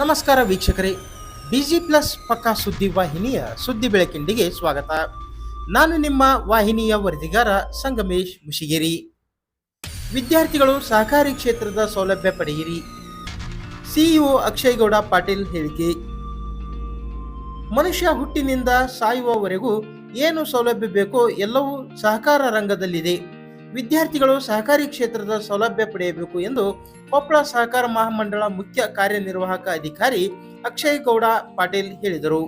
ನಮಸ್ಕಾರ ವೀಕ್ಷಕರೇ. Busy plus ಪಕ್ಕಾ ಸುದ್ದಿ ವಾಹಿನಿಯ ಸುದ್ದಿ ಬೆಳಕಿಂಡಿಗೆ ಸ್ವಾಗತ. ನಾನು ನಿಮ್ಮ ವಾಹಿನಿಯ ವರದಿಗಾರ ಸಂಗಮೇಶ್ ಮುಷಿಗೇರಿ. ವಿದ್ಯಾರ್ಥಿಗಳು ಸಹಕಾರಿ ಕ್ಷೇತ್ರದ ಸೌಲಭ್ಯ ಪಡೆಯಿರಿ. ಸಿಇಒ ಅಕ್ಷಯ್ ಗೌಡ ಪಾಟೀಲ್ ಹೇಳಿಕೆ. ಮನುಷ್ಯ ಹುಟ್ಟಿನಿಂದ ಸಾಯುವವರೆಗೂ ಏನು ಸೌಲಭ್ಯ ಬೇಕೋ ಎಲ್ಲವೂ ಸಹಕಾರ ರಂಗದಲ್ಲಿದೆ. ವಿದ್ಯಾರ್ಥಿಗಳು ಸಹಕಾರಿ ಕ್ಷೇತ್ರದ ಸೌಲಭ್ಯ ಪಡೆಯಬೇಕು ಎಂದು ಕೊಪ್ಪಳ ಸಹಕಾರ ಮಹಾಮಂಡಳ ಮುಖ್ಯ ಕಾರ್ಯನಿರ್ವಾಹಕ ಅಧಿಕಾರಿ ಅಕ್ಷಯ್ ಗೌಡ ಪಾಟೀಲ್ ಹೇಳಿದರು.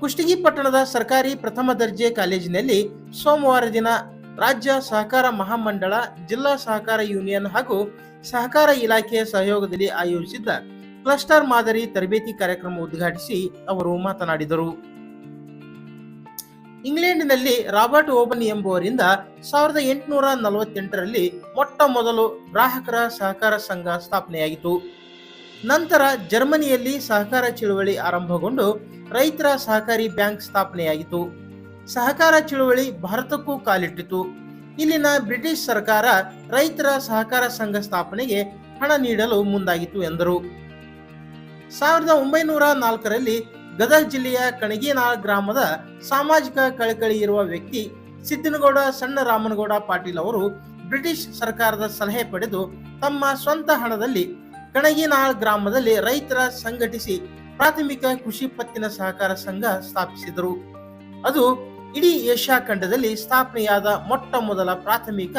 ಕುಷ್ಟಗಿ ಪಟ್ಟಣದ ಸರ್ಕಾರಿ ಪ್ರಥಮ ದರ್ಜೆ ಕಾಲೇಜಿನಲ್ಲಿ ಸೋಮವಾರ ದಿನ ರಾಜ್ಯ ಸಹಕಾರ ಮಹಾಮಂಡಳ, ಜಿಲ್ಲಾ ಸಹಕಾರ ಯೂನಿಯನ್ ಹಾಗೂ ಸಹಕಾರ ಇಲಾಖೆಯ ಸಹಯೋಗದಲ್ಲಿ ಆಯೋಜಿಸಿದ್ದ ಕ್ಲಸ್ಟರ್ ಮಾದರಿ ತರಬೇತಿ ಕಾರ್ಯಕ್ರಮ ಉದ್ಘಾಟಿಸಿ ಅವರು ಮಾತನಾಡಿದರು. ಇಂಗ್ಲೆಂಡಿನಲ್ಲಿ ರಾಬರ್ಟ್ ಓಬನ್ ಎಂಬುವರಿಂದ ಸಾವಿರದ ಎಂಟುನೂರ ನಲವತ್ತೆಂಟರಲ್ಲಿ ಮೊಟ್ಟ ಮೊದಲು ಗ್ರಾಹಕರ ಸಹಕಾರ ಸಂಘ ಸ್ಥಾಪನೆಯಾಯಿತು ನಂತರ ಜರ್ಮನಿಯಲ್ಲಿ ಸಹಕಾರ ಚಳುವಳಿ ಆರಂಭಗೊಂಡು ರೈತರ ಸಹಕಾರಿ ಬ್ಯಾಂಕ್ ಸ್ಥಾಪನೆಯಾಯಿತು ಸಹಕಾರ ಚಳುವಳಿ ಭಾರತಕ್ಕೂ ಕಾಲಿಟ್ಟಿತು. ಇಲ್ಲಿನ ಬ್ರಿಟಿಷ್ ಸರ್ಕಾರ ರೈತರ ಸಹಕಾರ ಸಂಘ ಸ್ಥಾಪನೆಗೆ ಹಣ ನೀಡಲು ಮುಂದಾಗಿತ್ತು ಎಂದರು. ಸಾವಿರದ ಒಂಬೈನೂರ ನಾಲ್ಕರಲ್ಲಿ ಗದಗ ಜಿಲ್ಲೆಯ ಕಣಗಿನಾಳ್ ಗ್ರಾಮದ ಸಾಮಾಜಿಕ ಕಳಕಳಿ ಇರುವ ವ್ಯಕ್ತಿ ಸಿದ್ದನಗೌಡ ಸಣ್ಣ ರಾಮನಗೌಡ ಪಾಟೀಲ್ ಅವರು ಬ್ರಿಟಿಷ್ ಸರ್ಕಾರದ ಸಲಹೆ ಪಡೆದು ತಮ್ಮ ಸ್ವಂತ ಹಣದಲ್ಲಿ ಕಣಗಿನಾಳ್ ಗ್ರಾಮದಲ್ಲಿ ರೈತರ ಸಂಘಟಿಸಿ ಪ್ರಾಥಮಿಕ ಕೃಷಿ ಪತ್ತಿನ ಸಹಕಾರ ಸಂಘ ಸ್ಥಾಪಿಸಿದರು. ಅದು ಇಡೀ ಏಷ್ಯಾ ಖಂಡದಲ್ಲಿ ಸ್ಥಾಪನೆಯಾದ ಮೊಟ್ಟ ಮೊದಲ ಪ್ರಾಥಮಿಕ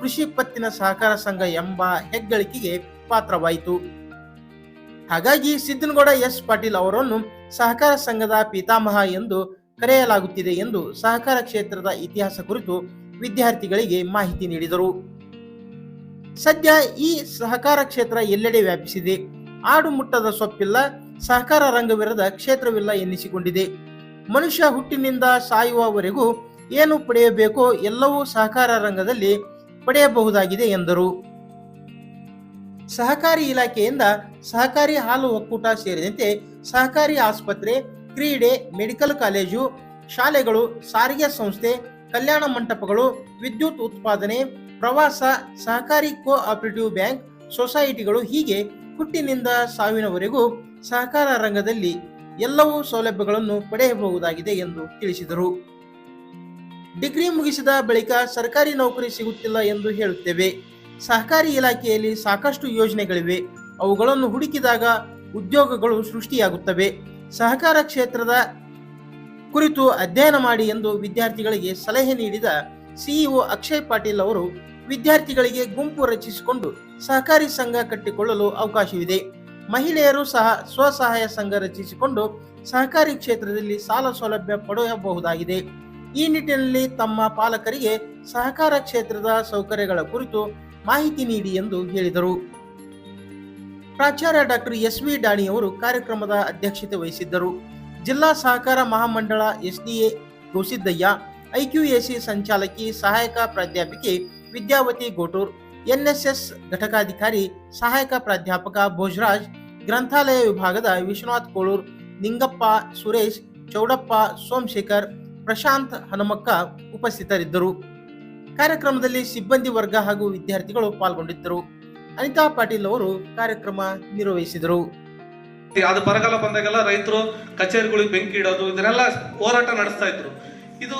ಕೃಷಿ ಪತ್ತಿನ ಸಹಕಾರ ಸಂಘ ಎಂಬ ಹೆಗ್ಗಳಿಕೆಗೆ ಪಾತ್ರವಾಯಿತು. ಹಾಗಾಗಿ ಸಿದ್ದನಗೌಡ ಎಸ್ ಪಾಟೀಲ್ ಅವರನ್ನು ಸಹಕಾರ ಸಂಘದ ಪಿತಾಮಹ ಎಂದು ಕರೆಯಲಾಗುತ್ತಿದೆ ಎಂದು ಸಹಕಾರ ಕ್ಷೇತ್ರದ ಇತಿಹಾಸ ಕುರಿತು ವಿದ್ಯಾರ್ಥಿಗಳಿಗೆ ಮಾಹಿತಿ ನೀಡಿದರು. ಸದ್ಯ ಈ ಸಹಕಾರ ಕ್ಷೇತ್ರ ಎಲ್ಲೆಡೆ ವ್ಯಾಪಿಸಿದೆ. ಆಡು ಮುಟ್ಟದ ಸೊಪ್ಪಿಲ್ಲ, ಸಹಕಾರ ರಂಗವಿರದ ಕ್ಷೇತ್ರವಿಲ್ಲ ಎನ್ನಿಸಿಕೊಂಡಿದೆ. ಮನುಷ್ಯ ಹುಟ್ಟಿನಿಂದ ಸಾಯುವವರೆಗೂ ಏನು ಪಡೆಯಬೇಕೋ ಎಲ್ಲವೂ ಸಹಕಾರ ರಂಗದಲ್ಲಿ ಪಡೆಯಬಹುದಾಗಿದೆ ಎಂದರು. ಸಹಕಾರಿ ಇಲಾಖೆಯಿಂದ ಸಹಕಾರಿ ಹಾಲು ಒಕ್ಕೂಟ ಸೇರಿದಂತೆ ಸಹಕಾರಿ ಆಸ್ಪತ್ರೆ, ಕ್ರೀಡೆ, ಮೆಡಿಕಲ್ ಕಾಲೇಜು, ಶಾಲೆಗಳು, ಸಾರಿಗೆ ಸಂಸ್ಥೆ, ಕಲ್ಯಾಣ ಮಂಟಪಗಳು, ವಿದ್ಯುತ್ ಉತ್ಪಾದನೆ, ಪ್ರವಾಸ, ಸಹಕಾರಿ ಕೋ ಆಪರೇಟಿವ್ ಬ್ಯಾಂಕ್ ಸೊಸೈಟಿಗಳು ಹೀಗೆ ಹುಟ್ಟಿನಿಂದ ಸಾವಿನವರೆಗೂ ಸಹಕಾರ ರಂಗದಲ್ಲಿ ಎಲ್ಲವೂ ಸೌಲಭ್ಯಗಳನ್ನು ಪಡೆಯಬಹುದಾಗಿದೆ ಎಂದು ತಿಳಿಸಿದರು. ಡಿಗ್ರಿ ಮುಗಿಸಿದ ಬಳಿಕ ಸರ್ಕಾರಿ ನೌಕರಿ ಸಿಗುತ್ತಿಲ್ಲ ಎಂದು ಹೇಳುತ್ತೇವೆ. ಸಹಕಾರಿ ಇಲಾಖೆಯಲ್ಲಿ ಸಾಕಷ್ಟು ಯೋಜನೆಗಳಿವೆ. ಅವುಗಳನ್ನು ಹುಡುಕಿದಾಗ ಉದ್ಯೋಗಗಳು ಸೃಷ್ಟಿಯಾಗುತ್ತವೆ. ಸಹಕಾರ ಕ್ಷೇತ್ರದ ಕುರಿತು ಅಧ್ಯಯನ ಮಾಡಿ ಎಂದು ವಿದ್ಯಾರ್ಥಿಗಳಿಗೆ ಸಲಹೆ ನೀಡಿದ ಸಿಇಒ ಅಕ್ಷಯ್ ಪಾಟೀಲ್ ಅವರು, ವಿದ್ಯಾರ್ಥಿಗಳಿಗೆ ಗುಂಪು ರಚಿಸಿಕೊಂಡು ಸಹಕಾರಿ ಸಂಘ ಕಟ್ಟಿಕೊಳ್ಳಲು ಅವಕಾಶವಿದೆ. ಮಹಿಳೆಯರು ಸಹ ಸ್ವಸಹಾಯ ಸಂಘ ರಚಿಸಿಕೊಂಡು ಸಹಕಾರಿ ಕ್ಷೇತ್ರದಲ್ಲಿ ಸಾಲ ಸೌಲಭ್ಯ ಪಡೆಯಬಹುದಾಗಿದೆ. ಈ ನಿಟ್ಟಿನಲ್ಲಿ ತಮ್ಮ ಪಾಲಕರಿಗೆ ಸಹಕಾರ ಕ್ಷೇತ್ರದ ಸೌಕರ್ಯಗಳ ಕುರಿತು ಮಾಹಿತಿ ನೀಡಿ ಎಂದು ಹೇಳಿದರು. ಪ್ರಾಚಾರ್ಯ ಡಾಕ್ಟರ್ ಎಸ್ ವಿ ಡಾಣಿ ಅವರು ಕಾರ್ಯಕ್ರಮದ ಅಧ್ಯಕ್ಷತೆ ವಹಿಸಿದ್ದರು. ಜಿಲ್ಲಾ ಸಹಕಾರ ಮಹಾಮಂಡಳ ಎಸ್ಡಿಎ ಗೌಸಿದ್ದಯ್ಯ ಐಕ್ಯುಎಸಿ ಸಂಚಾಲಕಿ ಸಹಾಯಕ ಪ್ರಾಧ್ಯಾಪಕಿ ವಿದ್ಯಾವತಿ ಗೋಟೂರ್, ಎನ್ಎಸ್ಎಸ್ ಘಟಕಾಧಿಕಾರಿ ಸಹಾಯಕ ಪ್ರಾಧ್ಯಾಪಕ ಭೋಜರಾಜ್, ಗ್ರಂಥಾಲಯ ವಿಭಾಗದ ವಿಶ್ವನಾಥ್ ಕೋಳೂರ್, ನಿಂಗಪ್ಪ ಸುರೇಶ್, ಚೌಡಪ್ಪ ಸೋಮಶೇಖರ್, ಪ್ರಶಾಂತ್ ಹನುಮಕ್ಕ ಉಪಸ್ಥಿತರಿದ್ದರು. ಕಾರ್ಯಕ್ರಮದಲ್ಲಿ ಸಿಬ್ಬಂದಿ ವರ್ಗ ಹಾಗೂ ವಿದ್ಯಾರ್ಥಿಗಳು ಪಾಲ್ಗೊಂಡಿದ್ದರು. ಅನಿತಾ ಪಾಟೀಲ್ ಅವರು ಕಾರ್ಯಕ್ರಮ ನಿರ್ವಹಿಸಿದರು. ಅದು ಬರಗಾಲ ಬಂದಾಗೆಲ್ಲ ರೈತರು ಕಚೇರಿಗಳಿಗೆ ಬೆಂಕಿ ಇಡೋದು, ಇದನ್ನೆಲ್ಲ ಹೋರಾಟ ನಡೆಸ್ತಾ ಇದ್ರು. ಇದು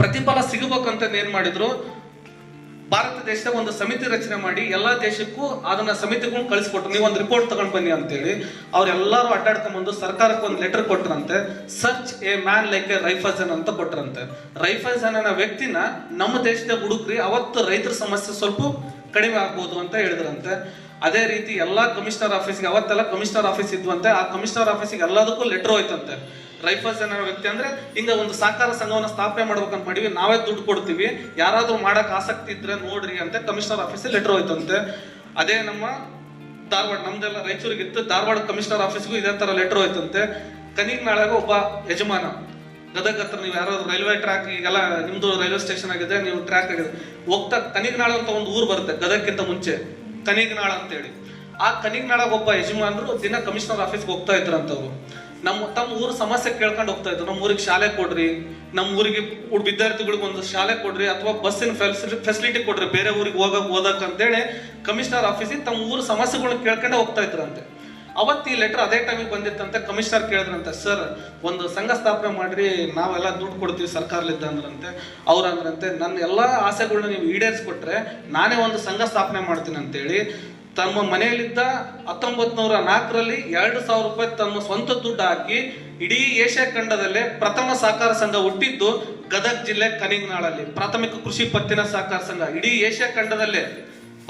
ಪ್ರತಿಫಲ ಸಿಗಬೇಕಂತ ಏನ್ ಮಾಡಿದ್ರು? ಭಾರತ ದೇಶದ ಒಂದು ಸಮಿತಿ ರಚನೆ ಮಾಡಿ ಎಲ್ಲಾ ದೇಶಕ್ಕೂ ಅದನ್ನ ಸಮಿತಿಗಳನ್ನ ಕಳಿಸ್ಕೊಟ್ರು. ನೀವು ಒಂದು ರಿಪೋರ್ಟ್ ತಗೊಂಡ್ ಬನ್ನಿ ಅಂತೇಳಿ ಅವ್ರೆಲ್ಲಾರು ಅಡ್ಡಾಡ್ಕೊಂಡ್ ಬಂದು ಸರ್ಕಾರಕ್ಕೆ ಒಂದು letter ಕೊಟ್ರಂತೆ. Search a man like a ರೈಫಲ್ಸನ್ ಅಂತ ಕೊಟ್ರಂತೆ. ರೈಫಲ್ಸನ್ ಅನ್ನೋ ವ್ಯಕ್ತಿನ ನಮ್ಮ ದೇಶದ ಹುಡುಕ್ರಿ, ಅವತ್ತು ರೈತರ ಸಮಸ್ಯೆ ಸ್ವಲ್ಪ ಕಡಿಮೆ ಆಗ್ಬೋದು ಅಂತ ಹೇಳಿದ್ರಂತೆ. ಅದೇ ರೀತಿ ಎಲ್ಲಾ ಕಮಿಷನರ್ ಆಫೀಸ್ಗೆ ಅವತ್ತೆಲ್ಲ ಕಮಿಷನರ್ ಆಫೀಸ್ ಇದ್ವಂತೆ, ಆ ಕಮಿಷನರ್ ಆಫೀಸಿಗೆ ಎಲ್ಲದಕ್ಕೂ ಲೆಟರ್ ಹೋಯ್ತಂತೆ. ರೈಫಲ್ಸ್ ಅನ್ನೋ ವ್ಯಕ್ತಿ ಅಂದ್ರೆ ಹಿಂಗ ಒಂದು ಸಹಕಾರ ಸಂಘವನ್ನ ಸ್ಥಾಪನೆ ಮಾಡ್ಬೇಕಂತ ಮಾಡಿವಿ. ನಾವೇ ದುಡ್ಡು ಕೊಡ್ತೀವಿ. ಯಾರಾದ್ರೂ ಮಾಡಕ್ ಆಸಕ್ತಿ ಇದ್ರೆ ನೋಡ್ರಿ ಅಂತ ಕಮಿಷನರ್ ಆಫೀಸ್ ಲೆಟರ್ ಹೋಯ್ತಂತೆ. ಅದೇ ನಮ್ಮ ಧಾರವಾಡ, ನಮ್ದೆಲ್ಲ ರಾಯಚೂರಿಗೆ ಇತ್ತು. ಧಾರವಾಡ ಕಮಿಷನರ್ ಆಫೀಸ್ಗೂ ಇದೇ ತರ ಲೆಟರ್ ಹೋಯ್ತಂತೆ. ಕನಿಗ್ ನಾಳಾಗ ಒಬ್ಬ ಯಜಮಾನ ಗದಗ ಹತ್ರ ನೀವು ಯಾರಾದ್ರೂ ರೈಲ್ವೆ ಟ್ರ್ಯಾಕ್, ಈಗೆಲ್ಲ ನಿಮ್ದು ರೈಲ್ವೆ ಸ್ಟೇಷನ್ ಆಗಿದೆ, ನೀವು ಟ್ರ್ಯಾಕ್ ಆಗಿದೆ. ಹೋಗ್ತಾ ಕನಿಗ್ನಾಳ ಅಂತ ಒಂದು ಊರು ಬರುತ್ತೆ, ಗದಗಕ್ಕಿಂತ ಮುಂಚೆ. ಕನಿಗ್ನಾಳ ಅಂತೇಳಿ. ಆ ಕನಿಗ್ನಾಳಾಗ ಒಬ್ಬ ಯಜಮಾನರು ದಿನ ಕಮಿಷನರ್ ಆಫೀಸ್ಗೆ ಹೋಗ್ತಾ ಇದ್ರಂತವ್ರು. ನಮ್ಮ ತಮ್ಮ ಊರ ಸಮಸ್ಯೆ ಕೇಳ್ಕೊಂಡು ಹೋಗ್ತಾ ಇದ್ರು. ನಮ್ಮ ಊರಿಗೆ ಶಾಲೆ ಕೊಡ್ರಿ, ನಮ್ಮ ಊರಿಗೆ ವಿದ್ಯಾರ್ಥಿಗಳಿಗೆ ಒಂದು ಶಾಲೆ ಕೊಡ್ರಿ ಅಥವಾ ಬಸ್ಸಿನ ಫೆಸಿಲಿಟಿ ಕೊಡ್ರಿ, ಬೇರೆ ಊರಿಗೆ ಹೋಗಕ್ ಓದಕ್ ಅಂತೇಳಿ ಕಮಿಷನರ್ ಆಫೀಸಿಗೆ ತಮ್ಮ ಊರ ಸಮಸ್ಯೆಗಳನ್ನ ಕೇಳ್ಕೊಂಡೆ ಹೋಗ್ತಾ ಇದ್ರಂತೆ. ಅವತ್ತು ಈ ಲೆಟರ್ ಅದೇ ಟೈಮಿಗೆ ಬಂದಿತ್ತಂತೆ ಕಮಿಷನರ್ ಕೇಳಿದ್ರಂತೆ ಸರ್ ಒಂದು ಸಂಘ ಸ್ಥಾಪನೆ ಮಾಡ್ರಿ, ನಾವೆಲ್ಲ ದುಡ್ಡು ಕೊಡ್ತೀವಿ ಸರ್ಕಾರಲಿದ್ದ ಅಂದ್ರಂತೆ. ಅವ್ರು ಅಂದ್ರಂತೆ, ನನ್ನ ಎಲ್ಲ ಆಸೆಗಳನ್ನ ನೀವು ಈಡೇರಿಸ್ಕೊಟ್ರೆ ನಾನೇ ಒಂದು ಸಂಘ ಸ್ಥಾಪನೆ ಮಾಡ್ತೀನಿ ಅಂತೇಳಿ ತಮ್ಮ ಮನೆಯಲ್ಲಿದ್ದ ಹತ್ತೊಂಬತ್ ನೂರ ನಾಲ್ಕರಲ್ಲಿ ಎರಡು ಸಾವಿರ ರೂಪಾಯಿ ತಮ್ಮ ಸ್ವಂತ ದುಡ್ಡು ಹಾಕಿ ಇಡೀ ಏಷ್ಯಾ ಖಂಡದಲ್ಲೇ ಪ್ರಥಮ ಸಹಕಾರ ಸಂಘ ಹುಟ್ಟಿದ್ದು ಗದಗ ಜಿಲ್ಲೆ ಕನಿಂಗ್ನಾಳಲ್ಲಿ. ಪ್ರಾಥಮಿಕ ಕೃಷಿ ಪತ್ತಿನ ಸಹಕಾರ ಸಂಘ. ಇಡೀ ಏಷ್ಯಾ ಖಂಡದಲ್ಲೇ,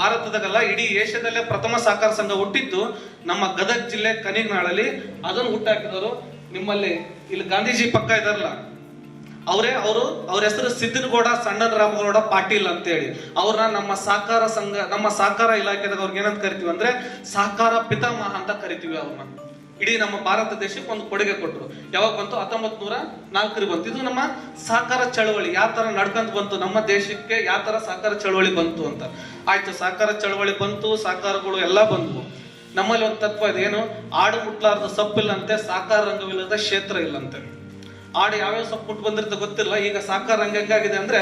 ಭಾರತದಾಗಲ್ಲ, ಇಡೀ ಏಷ್ಯಾದಲ್ಲೇ ಪ್ರಥಮ ಸಹಕಾರ ಸಂಘ ಹುಟ್ಟಿದ್ದು ನಮ್ಮ ಗದಗ ಜಿಲ್ಲೆ ಕನಿಗ್ನಾಳಲ್ಲಿ. ಅದನ್ನು ಹುಟ್ಟಾಕಿದವರು ನಿಮ್ಮಲ್ಲಿ ಇಲ್ಲಿ ಗಾಂಧೀಜಿ ಪಕ್ಕ ಇದಾರಲ್ಲ ಅವರೇ ಅವರು, ಅವ್ರ ಹೆಸರು ಸಿದ್ದನಗೌಡ ಸಣ್ಣನ ರಾಮಗೌಡ ಪಾಟೀಲ್ ಅಂತೇಳಿ. ಅವ್ರನ್ನ ನಮ್ಮ ಸಹಕಾರ ಸಂಘ, ನಮ್ಮ ಸಹಕಾರ ಇಲಾಖೆದಾಗ ಅವ್ರಿಗೆ ಏನಂತ ಕರಿತೀವಿ ಅಂದ್ರೆ ಸಹಕಾರ ಪಿತಾಮಹ ಅಂತ ಕರಿತೀವಿ ಅವ್ರನ್ನ. ಇಡೀ ನಮ್ಮ ಭಾರತ ದೇಶಕ್ಕೆ ಒಂದು ಕೊಡುಗೆ ಕೊಟ್ಟರು ಯಾವಾಗ ಬಂತು? ಹತ್ತೊಂಬತ್ ನೂರ ನಾಲ್ಕರಿಗೆ ಬಂತು. ಇದು ನಮ್ಮ ಸಹಕಾರ ಚಳವಳಿ. ಯಾವ ತರ ನಡ್ಕಂತ ಬಂತು? ನಮ್ಮ ದೇಶಕ್ಕೆ ಯಾವ ತರ ಸಹಕಾರ ಚಳವಳಿ ಬಂತು ಅಂತ. ಆಯ್ತು, ಸಹಕಾರ ಚಳವಳಿ ಬಂತು, ಸಹಕಾರಗಳು ಎಲ್ಲ ಬಂತು ನಮ್ಮಲ್ಲಿ ಒಂದು ತತ್ವ ಇದೆ. ಏನು? ಆಡು ಮುಟ್ಲಾರ್ದ ಸಪ್ಪಿಲ್ಲಂತೆ, ಸಹಕಾರ ರಂಗವಿಲ್ಲದ ಕ್ಷೇತ್ರ ಇಲ್ಲಂತೆ. ಆಡು ಯಾವ್ಯಾವ ಸೊಪ್ಪು ಮುಟ್ಟು ಬಂದಿರ್ತ ಗೊತ್ತಿಲ್ಲ. ಈಗ ಸಾಕಾರ ರಂಗ ಹೆಂಗಾಗಿದೆ ಅಂದ್ರೆ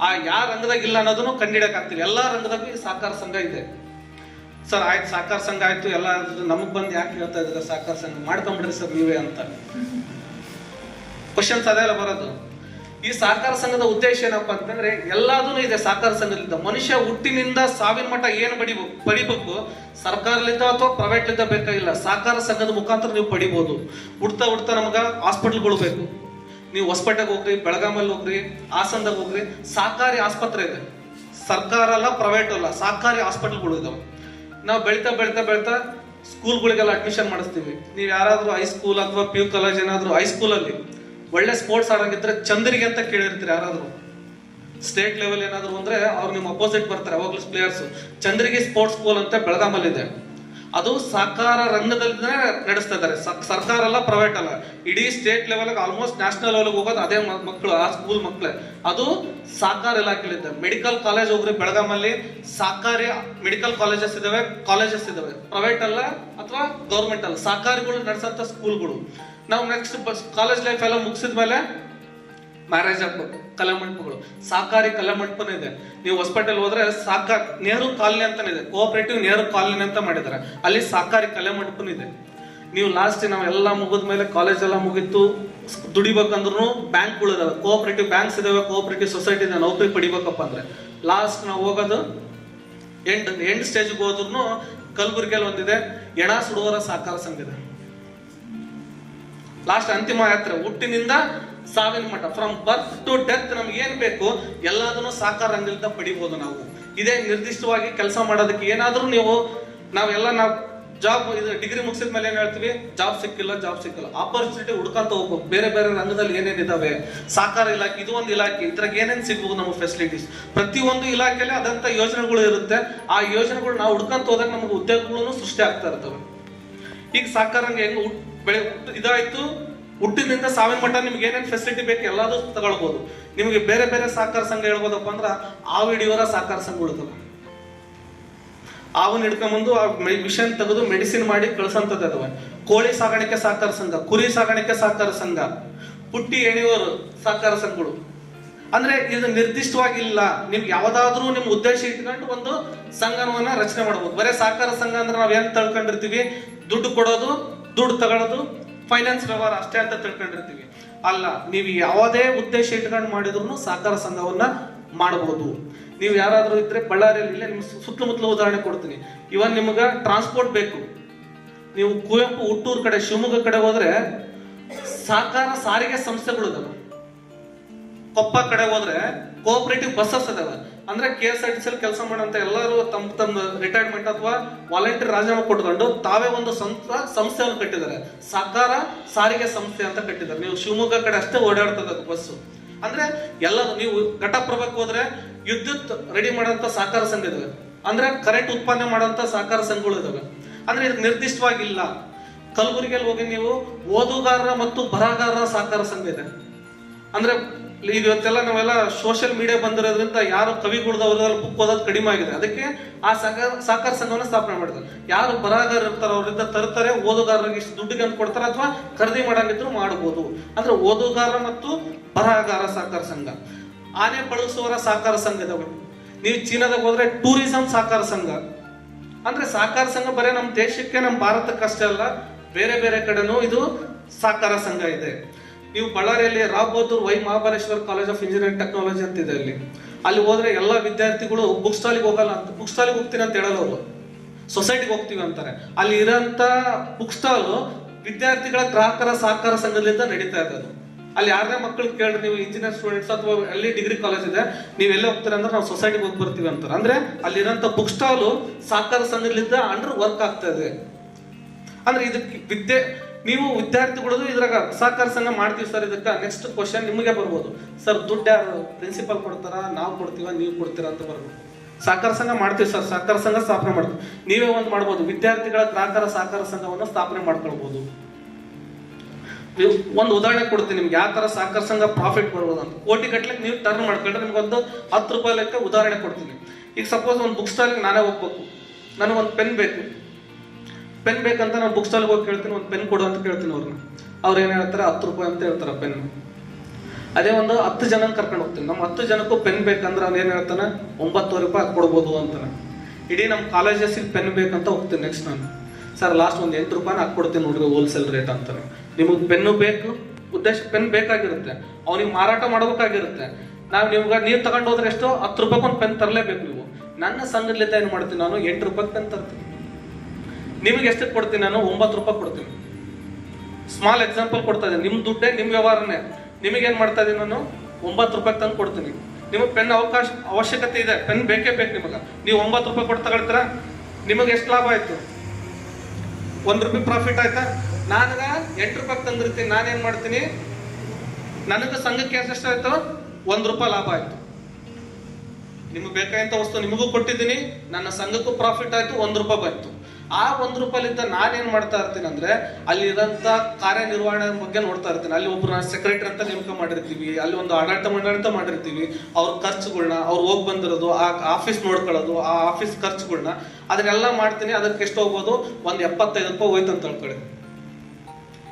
ಆ ಯಾವ ರಂಗದಾಗ ಇಲ್ಲ ಅನ್ನೋದನ್ನು ಕಂಡಿಡಕ್ಕಾಗ್ತಿಲ್ಲ ಎಲ್ಲಾ ರಂಗದಾಗ ಈ ಸಾಕಾರ ಸಂಘ ಇದೆ. ಸರ್, ಆಯ್ತು, ಸಾಕಾರ ಸಂಘ ಆಯ್ತು. ಎಲ್ಲ ನಮಗ್ ಬಂದು ಯಾಕೆ ಹೇಳ್ತಾ ಇದ್ರೆ ಸಾಕಾರ ಸಂಘ ಮಾಡ್ಕೊಂಡ್ಬಿಡ್ರಿ ಸರ್ ನೀವೇ ಅಂತ. ಕ್ವಶನ್ಸ್ ಅದೇ ಅಲ್ಲ ಬರೋದು. ಈ ಸಹಕಾರ ಸಂಘದ ಉದ್ದೇಶ ಏನಪ್ಪಾ ಅಂತಂದ್ರೆ ಎಲ್ಲಾದೂ ಇದೆ ಸಹಕಾರ ಸಂಘದಿಂದ. ಮನುಷ್ಯ ಹುಟ್ಟಿನಿಂದ ಸಾವಿನ ಮಟ್ಟ ಏನು ಪಡಿಬೇಕು ಪಡಿಬೇಕು? ಸರ್ಕಾರದಿಂದ ಅಥವಾ ಪ್ರೈವೇಟ್ಲಿಂದ ಬೇಕಾಗಿಲ್ಲ ಸಹಕಾರ ಸಂಘದ ಮುಖಾಂತರ ನೀವು ಪಡಿಬಹುದು ಹುಡ್ತಾ ಹುಡ್ತಾ ನಮಗ ಹಾಸ್ಪಿಟಲ್ಗಳು ಬೇಕು. ನೀವು ಹೊಸಪೇಟೆಗೆ ಹೋಗ್ರಿ ಬೆಳಗಾಮಲ್ಲಿ ಹೋಗ್ರಿ, ಹಾಸನದಾಗ ಹೋಗ್ರಿ ಸಹಕಾರಿ ಆಸ್ಪತ್ರೆ ಇದೆ. ಸರ್ಕಾರ ಅಲ್ಲ ಪ್ರೈವೇಟ್ ಅಲ್ಲ ಸಹಕಾರಿ ಹಾಸ್ಪಿಟಲ್ಗಳು ಇದಾವೆ. ನಾವು ಬೆಳಿತಾ ಬೆಳಿತಾ ಬೆಳಿತಾ ಸ್ಕೂಲ್ಗಳಿಗೆಲ್ಲ ಅಡ್ಮಿಷನ್ ಮಾಡಿಸ್ತೀವಿ. ನೀವು ಯಾರಾದ್ರೂ ಹೈಸ್ಕೂಲ್ ಅಥವಾ ಪಿ ಯು ಕಾಲೇಜ್ ಏನಾದರೂ ಹೈಸ್ಕೂಲಲ್ಲಿ ಒಳ್ಳೆ ಸ್ಪೋರ್ಟ್ಸ್ ಆಡಂಗಿದ್ರೆ ಚಂದ್ರಿಗೆ ಅಂತ ಕೇಳಿರ್ತೀರಿ ಯಾರಾದರೂ. ಸ್ಟೇಟ್ ಲೆವೆಲ್ ಏನಾದರೂ ಅಂದರೆ ಅವ್ರು ನಿಮ್ಮ ಅಪೋಸಿಟ್ ಬರ್ತಾರೆ, ಯಾವಾಗಲೂ ಪ್ಲೇಯರ್ಸು ಚಂದ್ರಿಗೆ ಸ್ಪೋರ್ಟ್ಸ್ ಸ್ಕೂಲ್ ಅಂತ ಬೆಳಗಾಮಲ್ಲಿ ಇದೆ ಅದು ಸಹಕಾರ ರಂಗದಲ್ಲಿ ನಡೆಸ್ತಾ ಇದ್ದಾರೆ ಸರ್ಕಾರ ಅಲ್ಲ ಪ್ರೈವೇಟ್ ಅಲ್ಲ. ಇಡೀ state level almost national level ಹೋಗೋದು ಅದೇ ಮಕ್ಕಳು ಆ ಸ್ಕೂಲ್ ಮಕ್ಕಳೇ ಅದು ಸಹಕಾರ ಇಲಾಖೆಲಿದೆ ಮೆಡಿಕಲ್ ಕಾಲೇಜ್ ಹೋಗ್ರಿ, ಬೆಳಗಾಮಲ್ಲಿ ಸಹಕಾರಿ ಮೆಡಿಕಲ್ ಕಾಲೇಜಸ್ ಇದಾವೆ ಕಾಲೇಜಸ್ ಇದಾವೆ. ಪ್ರೈವೇಟ್ ಅಲ್ಲ ಅಥವಾ ಗೌರ್ಮೆಂಟ್ ಅಲ್ಲ. ಸಹಕಾರಿಗಳು ನಡೆಸಂತ ಸ್ಕೂಲ್ಗಳು ನಾವು ನೆಕ್ಸ್ಟ್ ಕಾಲೇಜ್ ಲೈಫ್ ಎಲ್ಲ ಮುಗಿಸಿದ ಮೇಲೆ ಮ್ಯಾರೇಜ್ ಆಗ್ಬೇಕು. ಕಲಾ ಸಾಕಾರಿ ಕಲಾಮಂಟಪನೂ ಕಲಾ ಇದೆ. ನೀವು ಹೊಸ್ಪೇಟೆಲ್ ಹೋದ್ರೆ ಸಾಕಾ, ನೆಹರು ಕಾಲನಿ ಅಂತಾನೆ ಇದೆ. ಕೋಆಪರೇಟಿವ್ ನೆಹರು ಕಾಲನಿ ಅಂತ ಮಾಡಿದ್ದಾರೆ ಅಲ್ಲಿ ಸಾಕಾರಿ ಕಲಾಮಂಟಪನೂ ಇದೆ. ನೀವು ಲಾಸ್ಟ್ ನಾವು ಎಲ್ಲ ಮುಗಿದ ಮೇಲೆ ಕಾಲೇಜ್ ಎಲ್ಲ ಮುಗೀತು ದುಡಿಬೇಕಂದ್ರೂ ಬ್ಯಾಂಕ್ಗಳು ಇದಾವೆ ಕೋಆಪರೇಟಿವ್ ಬ್ಯಾಂಕ್ಸ್ ಇದಾವೆ ಕೋಆಪರೇಟಿವ್ ಸೊಸೈಟಿ ಇದೆ. ನೌಕರಿ ಪಡಿಬೇಕಪ್ಪ ಅಂದ್ರೆ. ಲಾಸ್ಟ್ ನಾವು ಹೋಗೋದು ಎಂಡ್ ಎಂಡ್ ಸ್ಟೇಜ್ಗೆ ಹೋದ್ರು ಕಲಬುರಗಿಯಲ್ಲಿ ಒಂದಿದೆ ಎಣ ಸುಡುವರ ಸಹಕಾರ ಸಂಘ ಇದೆ. ಲಾಸ್ಟ್ ಅಂತಿಮ ಯಾತ್ರೆ, ಹುಟ್ಟಿನಿಂದ ಸಾವಿನ ಮಠ. ಫ್ರಮ್ ಬರ್ತ್ ಟು ಡೆತ್ ನಮ್ಗೆ ಏನ್ ಬೇಕು? ಎಲ್ಲದನ್ನು ಸಾಕಾರ ರಂಗದಿಂದ ಪಡಿಬಹುದು ನಾವು. ಇದೇ ನಿರ್ದಿಷ್ಟವಾಗಿ ಕೆಲಸ ಮಾಡೋದಕ್ಕೆ ಏನಾದರೂ ನೀವು, ನಾವೆಲ್ಲ ನಾವು ಜಾಬ್ ಇದು ಡಿಗ್ರಿ ಮುಗಿಸಿದ ಮೇಲೆ ಏನ್ ಹೇಳ್ತೀವಿ? ಜಾಬ್ ಸಿಕ್ಕಿಲ್ಲ ಜಾಬ್ ಸಿಕ್ಕಿಲ್ಲ. ಆಪರ್ಚುನಿಟಿ ಹುಡ್ಕಂತ ಹೋಗ್ಬೇಕು. ಬೇರೆ ಬೇರೆ ರಂಗದಲ್ಲಿ ಏನೇನ್ ಇದಾವೆ? ಸಾಕಾರ ಇಲಾಖೆ, ಇದು ಒಂದು ಇಲಾಖೆ. ಇದ್ರಾಗ ಏನೇನ್ ಸಿಗ್ಬೋದು ನಮ್ಮ ಫೆಸಿಲಿಟೀಸ್ ಪ್ರತಿಯೊಂದು ಇಲಾಖೆಯಲ್ಲಿ ಅದಂತ ಯೋಜನೆಗಳು ಇರುತ್ತೆ. ಆ ಯೋಜನೆಗಳು ನಾವು ಹುಡ್ಕಂತ ಹೋದಾಗ ನಮ್ಗೆ ಉದ್ಯೋಗಗಳು ಸೃಷ್ಟಿ ಆಗ್ತಾ ಇರ್ತವೆ. ಈಗ ಸಾಕಾರಂಗ ಹೆಂಗ್ ಬೆಳೆ ಇದಾಯ್ತು. ಹುಟ್ಟಿನಿಂದ ಸಾವಿನ ಮಟ್ಟ ನಿಮ್ಗೆ ಏನೇನು ಫೆಸಿಲಿಟಿ ಬೇಕು ಎಲ್ಲದೂ ತಗೊಳ್ಬೋದು. ನಿಮಗೆ ಬೇರೆ ಬೇರೆ ಸಹಕಾರ ಸಂಘ ಹೇಳ್ಬೋದಪ್ಪ ಅಂದ್ರೆ ಆವು ಹಿಡಿಯೋರ ಸಹಕಾರ ಸಂಘಗಳು ಆವನ್ನ ಹಿಡ್ಕೊಂಬಂದು ಆ ಮಿಷನ್ ತೆಗೆದು ಮೆಡಿಸಿನ್ ಮಾಡಿ ಕಳ್ಸಂತದ್ದು ಅದಾವೆ ಕೋಳಿ ಸಾಗಾಣಿಕೆ ಸಹಕಾರ ಸಂಘ, ಕುರಿ ಸಾಗಾಣಿಕೆ ಸಹಕಾರ ಸಂಘ, ಪುಟ್ಟಿ ಎಣಿಯೋರು ಸಹಕಾರ ಸಂಘಗಳು. ಅಂದ್ರೆ ಇದು ನಿರ್ದಿಷ್ಟವಾಗಿಲ್ಲ. ನಿಮ್ಗೆ ಯಾವ್ದಾದ್ರೂ ನಿಮ್ ಉದ್ದೇಶ ಇಟ್ಕೊಂಡು ಒಂದು ಸಂಘವನ್ನ ರಚನೆ ಮಾಡಬಹುದು ಬರೀ ಸಹಕಾರ ಸಂಘ ಅಂದ್ರೆ ನಾವ್ ಏನ್ ತಳ್ಕೊಂಡಿರ್ತೀವಿ? ದುಡ್ಡು ಕೊಡೋದು, ದುಡ್ಡು ತಗೊಳ್ಳೋದು ಫೈನಾನ್ಸ್ ವ್ಯವಹಾರ ಅಷ್ಟೇ ಅಂತ ತಿಳ್ಕೊಂಡಿರ್ತೀವಿ. ಅಲ್ಲ, ನೀವು ಯಾವುದೇ ಉದ್ದೇಶ ಇಟ್ಕೊಂಡು ಮಾಡಿದ್ರು ಸಹಕಾರ ಸಂಘವನ್ನ ಮಾಡಬಹುದು ನೀವು ಯಾರಾದರೂ ಇದ್ರೆ ಬಳ್ಳಾರಿಯಲ್ಲಿ ಇಲ್ಲ ನಿಮ್ ಸುತ್ತಮುತ್ತಲ ಉದಾಹರಣೆ ಕೊಡ್ತೀನಿ. ಇವನ್ ನಿಮ್ಗೆ ಟ್ರಾನ್ಸ್ಪೋರ್ಟ್ ಬೇಕು. ನೀವು ಕುವೆಂಪು ಹುಟ್ಟೂರ್ ಕಡೆ, ಶಿವಮೊಗ್ಗ ಕಡೆ ಹೋದ್ರೆ ಸಹಕಾರ ಸಾರಿಗೆ ಸಂಸ್ಥೆಗಳು ಇದಾವೆ. ಕೊಪ್ಪ ಕಡೆ ಹೋದ್ರೆ ಕೋಆಪರೇಟಿವ್ ಬಸ್ಸಸ್ ಇದಾವೆ. ಅಂದ್ರೆ K S R T C ಕೆಲಸ ಮಾಡೋಂಥ ಎಲ್ಲರೂ ತಮ್ಮ ತಮ್ಮ ರಿಟೈರ್ಮೆಂಟ್ ಅಥವಾ ವಾಲಂಟಿಯರ್ ರಾಜೀನಾಮೆ ಕೊಟ್ಕೊಂಡು ತಾವೇ ಒಂದು ಸ್ವಂತ ಸಂಸ್ಥೆಯನ್ನು ಕಟ್ಟಿದ್ದಾರೆ. ಸಹಕಾರ ಸಾರಿಗೆ ಸಂಸ್ಥೆ ಅಂತ ಕಟ್ಟಿದ್ದಾರೆ. ನೀವು ಶಿವಮೊಗ್ಗ ಕಡೆ ಅಷ್ಟೇ ಓಡಾಡ್ತದ ಬಸ್ಸು. ಅಂದ್ರೆ ಎಲ್ಲ ನೀವು ಘಟಪ್ರಭಕ್ಕೆ ಹೋದ್ರೆ ವಿದ್ಯುತ್ ರೆಡಿ ಮಾಡೋಂಥ ಸಹಕಾರ ಸಂಘ ಇದಾವೆ. ಅಂದ್ರೆ ಕರೆಂಟ್ ಉತ್ಪಾದನೆ ಮಾಡೋಂಥ ಸಹಕಾರ ಸಂಘಗಳು ಇದಾವೆ. ಅಂದ್ರೆ ಇದು ನಿರ್ದಿಷ್ಟವಾಗಿಲ್ಲ. ಕಲಬುರಗಿಯಲ್ಲಿ ಹೋಗಿ ನೀವು ಓದುಗಾರರ ಮತ್ತು ಬರಹಗಾರರ ಸಹಕಾರ ಸಂಘ ಇದೆ. ಅಂದ್ರೆ ಇವತ್ತೆಲ್ಲ ನಾವೆಲ್ಲ ಸೋಷಿಯಲ್ ಮೀಡಿಯಾ ಬಂದಿರೋದ್ರಿಂದ ಯಾರು ಕವಿಗುಳ್ದವ್ರೆಲ್ಲ ಬುಕ್ ಓದೋದು ಕಡಿಮೆ ಆಗಿದೆ. ಅದಕ್ಕೆ ಆ ಸಹಕಾರ ಸಹಕಾರ ಸಂಘವನ್ನ ಸ್ಥಾಪನೆ ಮಾಡಿದ್ದಾರೆ ಯಾರು ಬರಹಗಾರ ಇರ್ತಾರೋ ಅವರಿಂದ ತರ್ತಾರೆ, ಓದುಗಾರರಿಗೆ ಇಷ್ಟು ದುಡ್ಡಿಗೆ ಅಂತ ಕೊಡ್ತಾರೆ ಅಥವಾ ಖರೀದಿ ಮಾಡಂಗಿದ್ರು ಮಾಡಬಹುದು ಅಂದ್ರೆ ಓದುಗಾರ ಮತ್ತು ಬರಹಗಾರ ಸಹಕಾರ ಸಂಘ. ಆನೆ ಬಳಸುವವರ ಸಹಕಾರ ಸಂಘ ಇದಾವೆ. ನೀವು ಚೀನಾದಾಗ ಹೋದ್ರೆ ಟೂರಿಸಂ ಸಹಕಾರ ಸಂಘ. ಅಂದ್ರೆ ಸಹಕಾರ ಸಂಘ ಬರೀ ನಮ್ಮ ದೇಶಕ್ಕೆ ನಮ್ಮ ಭಾರತಕ್ಕಷ್ಟೇ ಅಲ್ಲ, ಬೇರೆ ಬೇರೆ ಕಡೆನೂ ಇದು ಸಹಕಾರ ಸಂಘ ಇದೆ. ನೀವು ಬಳ್ಳಾರಿಯಲ್ಲಿ Rao Y Mahabaleshwar college of engineering technology ಅಂತ ಇದೆ ಅಲ್ಲಿ. ಅಲ್ಲಿ ಹೋದ್ರೆ ಎಲ್ಲ ವಿದ್ಯಾರ್ಥಿಗಳು ಬುಕ್ ಸ್ಟಾಲಿಗೆ ಹೋಗಲ್ಲ ಅಂತ ಬುಕ್ ಸ್ಟಾಲಿಗೆ ಹೋಗ್ತೀನಿ ಅಂತ ಹೇಳಲ್ಲ ಅವರು. ಸೊಸೈಟಿಗೆ ಹೋಗ್ತೀವಿ ಅಂತಾರೆ. ಅಲ್ಲಿ ಇರೋಂಥ ಬುಕ್ ಸ್ಟಾಲ್ ವಿದ್ಯಾರ್ಥಿಗಳ ಗ್ರಾಹಕರ ಸಹಕಾರ ಸಂಘದಿಂದ ನಡೀತಾ ಇದೆ ಅದು. ಅಲ್ಲಿ ಯಾರನೇ ಮಕ್ಕಳು ಕೇಳಿ ನೀವು ಇಂಜಿನಿಯರ್ ಸ್ಟೂಡೆಂಟ್ಸ್ ಅಥವಾ ಅಲ್ಲಿ ಡಿಗ್ರಿ ಕಾಲೇಜ್ ಇದೆ, ನೀವು ಎಲ್ಲೇ ಹೋಗ್ತೀರಾ ಅಂದ್ರೆ ನಾವು ಸೊಸೈಟಿಗೆ ಹೋಗಿ ಬರ್ತೀವಿ ಅಂತಾರೆ. ಅಂದ್ರೆ ಅಲ್ಲಿರೋಂಥ ಬುಕ್ ಸ್ಟಾಲ್ ಸಹಕಾರ ಸಂಘದಿಂದ ಅಂಡರ್ ವರ್ಕ್ ಆಗ್ತಾ ಇದೆ. ಅಂದ್ರೆ ಇದಕ್ಕೆ ವಿದ್ಯೆ ನೀವು ವಿದ್ಯಾರ್ಥಿಗಳದು ಇದ್ರಾಗ ಸಹಕಾರ ಸಂಘ ಮಾಡ್ತೀವಿ ಸರ್. ಇದಕ್ಕೆ ನೆಕ್ಸ್ಟ್ ಕ್ವಶನ್ ನಿಮಗೆ ಬರ್ಬೋದು. ಸರ್, ದುಡ್ಡು ಯಾರು? ಪ್ರಿನ್ಸಿಪಲ್ ಕೊಡ್ತಾರ? ನಾವು ಕೊಡ್ತೀವ? ನೀವು ಕೊಡ್ತೀರಾ ಅಂತ ಬರ್ಬೋದು. ಸಹಕಾರ ಸಂಘ ಮಾಡ್ತೀವಿ ಸರ್. ಸಹಕಾರ ಸಂಘ ಸ್ಥಾಪನೆ ಮಾಡ್ತೀವಿ. ನೀವೇ ಒಂದು ಮಾಡ್ಬೋದು. ವಿದ್ಯಾರ್ಥಿಗಳ ಗ್ರಾಹಕರ ಸಹಕಾರ ಸಂಘವನ್ನು ಸ್ಥಾಪನೆ ಮಾಡ್ಕೊಳ್ಬೋದು. ಒಂದು ಉದಾಹರಣೆ ಕೊಡ್ತೀನಿ ನಿಮ್ಗೆ. ಯಾವ ತರ ಸಹಕಾರ ಸಂಘ ಪ್ರಾಫಿಟ್ ಬರ್ಬೋದು ಅಂತ. ಕೋಟಿ ಗಟ್ಟಲೆ ನೀವು ಟರ್ನ್ ಮಾಡ್ಕೊಂಡ್ರೆ ನಿಮ್ಗೆ ಒಂದು ಹತ್ತು ರೂಪಾಯಿ ಲೆಕ್ಕ ಉದಾಹರಣೆ ಕೊಡ್ತೀನಿ. ಈಗ ಸಪೋಸ್ ಒಂದು ಬುಕ್ ಸ್ಟಾಲ್ಗೆ ನಾನೇ ಹೋಗ್ಬೇಕು. ನನಗೊಂದು ಪೆನ್ ಬೇಕು. ಪೆನ್ ಬೇಕಂತ ನಾನು ಬುಕ್ ಸ್ಟಾಲ್ಗೆ ಹೋಗಿ ಕೇಳ್ತೀನಿ, ಒಂದು ಪೆನ್ ಕೊಡು ಅಂತ ಕೇಳ್ತೀನಿ ಅವ್ರನ್ನ ಅವ್ರು ಏನು ಹೇಳ್ತಾರೆ? ಹತ್ತು ರೂಪಾಯಿ ಅಂತ ಹೇಳ್ತಾರೆ ಪೆನ್ ಅದೇ ಒಂದು ಹತ್ತು ಜನ ಕರ್ಕೊಂಡು ಹೋಗ್ತೀನಿ. ನಮ್ಮ ಹತ್ತು ಜನಕ್ಕೂ ಪೆನ್ ಬೇಕಂದ್ರೆ ಅವ್ನು ಏನು ಹೇಳ್ತಾನೆ? ಒಂಬತ್ತುವರೆ ರೂಪಾಯಿ ಕೊಡ್ಬೋದು ಅಂತಾನೆ. ಇಡೀ ನಮ್ಮ ಕಾಲೇಜಸ್ಸಿಗೆ ಪೆನ್ ಬೇಕಂತ ಹೋಗ್ತೀನಿ ನೆಕ್ಸ್ಟ್ ನಾನು. ಸರ್ ಲಾಸ್ಟ್ ಒಂದು ಎಂಟು ರೂಪಾಯಿ ಹಾಕ್ಕೊಡ್ತೀನಿ ನೋಡ್ರಿ ಹೋಲ್ಸೇಲ್ ರೇಟ್ ಅಂತಾನೆ. ನಿಮಗೆ ಪೆನ್ನು ಬೇಕು, ಉದ್ದೇಶ ಪೆನ್ ಬೇಕಾಗಿರುತ್ತೆ. ಅವ್ನಿಗೆ ಮಾರಾಟ ಮಾಡಬೇಕಾಗಿರುತ್ತೆ. ನಾವು ನಿಮ್ಗೆ ನೀವು ತಗೊಂಡು ಹೋದ್ರೆ ಎಷ್ಟು ಹತ್ತು ರೂಪಾಯಿಗೆ ಒಂದು ಪೆನ್ ತರಲೇಬೇಕು ನೀವು. ನನ್ನ ಸಂಘದಲ್ಲಿದ್ದ ಏನು ಮಾಡ್ತೀನಿ ನಾನು? ಎಂಟು ರೂಪಾಯಿ ಪೆನ್ ತರ್ತೀನಿ. ನಿಮಗೆ ಎಷ್ಟಕ್ಕೆ ಕೊಡ್ತೀನಿ ನಾನು? ಒಂಬತ್ತು ರೂಪಾಯಿ ಕೊಡ್ತೀನಿ. ಸ್ಮಾಲ್ ಎಕ್ಸಾಂಪಲ್ ಕೊಡ್ತಾ ಇದ್ದೀನಿ. ನಿಮ್ಮ ದುಡ್ಡೇ ನಿಮ್ಮ ವ್ಯವಹಾರನೇ. ನಿಮಗೇನು ಮಾಡ್ತಾ ಇದ್ದೀನಿ ನಾನು? ಒಂಬತ್ತು ರೂಪಾಯಿ ತಂದು ಕೊಡ್ತೀನಿ. ನಿಮಗೆ ಪೆನ್ ಅವಕಾಶ, ಅವಶ್ಯಕತೆ ಇದೆ. ಪೆನ್ ಬೇಕೇ ಬೇಕು ನಿಮಗೆ. ನೀವು ಒಂಬತ್ತು ರೂಪಾಯಿ ಕೊಟ್ಟು ತಗೊಳ್ತೀರಾ? ನಿಮಗೆ ಎಷ್ಟು ಲಾಭ ಆಯಿತು? ಒಂದು ರೂಪಾಯಿ ಪ್ರಾಫಿಟ್ ಆಯ್ತಾ? ನಾನೀಗ ಎಂಟು ರೂಪಾಯಿ ತಂದಿರ್ತೀನಿ. ನಾನೇನು ಮಾಡ್ತೀನಿ? ನನಗೆ ಸಂಘಕ್ಕೆ ಎಷ್ಟು ಆಯ್ತು? ಒಂದು ರೂಪಾಯಿ ಲಾಭ ಆಯಿತು. ನಿಮಗೆ ಬೇಕಾದಂಥ ವಸ್ತು ನಿಮಗೂ ಕೊಟ್ಟಿದ್ದೀನಿ. ನನ್ನ ಸಂಘಕ್ಕೂ ಪ್ರಾಫಿಟ್ ಆಯಿತು. ಒಂದು ರೂಪಾಯಿ ಬಂತು. ಆ ಒಂದು ರೂಪಾಯಿಲಿಂದ ನಾನೇನು ಮಾಡ್ತಾ ಇರ್ತೀನಿ ಅಂದ್ರೆ ಅಲ್ಲಿರೋಂಥ ಕಾರ್ಯನಿರ್ವಹಣೆ ಬಗ್ಗೆ ನೋಡ್ತಾ ಇರ್ತೀನಿ. ಅಲ್ಲಿ ಒಬ್ಬರನ್ನ ಸೆಕ್ರೆಟರಿ ಅಂತ ನೇಮಕ ಮಾಡಿರ್ತೀವಿ, ಅಲ್ಲಿ ಒಂದು ಆಡಳಿತ ಮಂಡಳಿ ಅಂತ ಮಾಡಿರ್ತೀವಿ. ಅವ್ರ ಖರ್ಚುಗಳನ್ನ ಅವ್ರು ಹೋಗಿ ಬಂದಿರೋದು, ಆ ಆಫೀಸ್ ನೋಡ್ಕೊಳ್ಳೋದು, ಆ ಆಫೀಸ್ ಖರ್ಚುಗಳನ್ನ ಅದನ್ನೆಲ್ಲ ಮಾಡ್ತೀನಿ. ಅದಕ್ಕೆ ಎಷ್ಟು ಹೋಗ್ಬೋದು? ಒಂದು ಎಪ್ಪತ್ತೈದು ರೂಪಾಯಿ ಹೋಯ್ತು ಅಂತ ಹೇಳ್ಕೊಳ್ಳಿ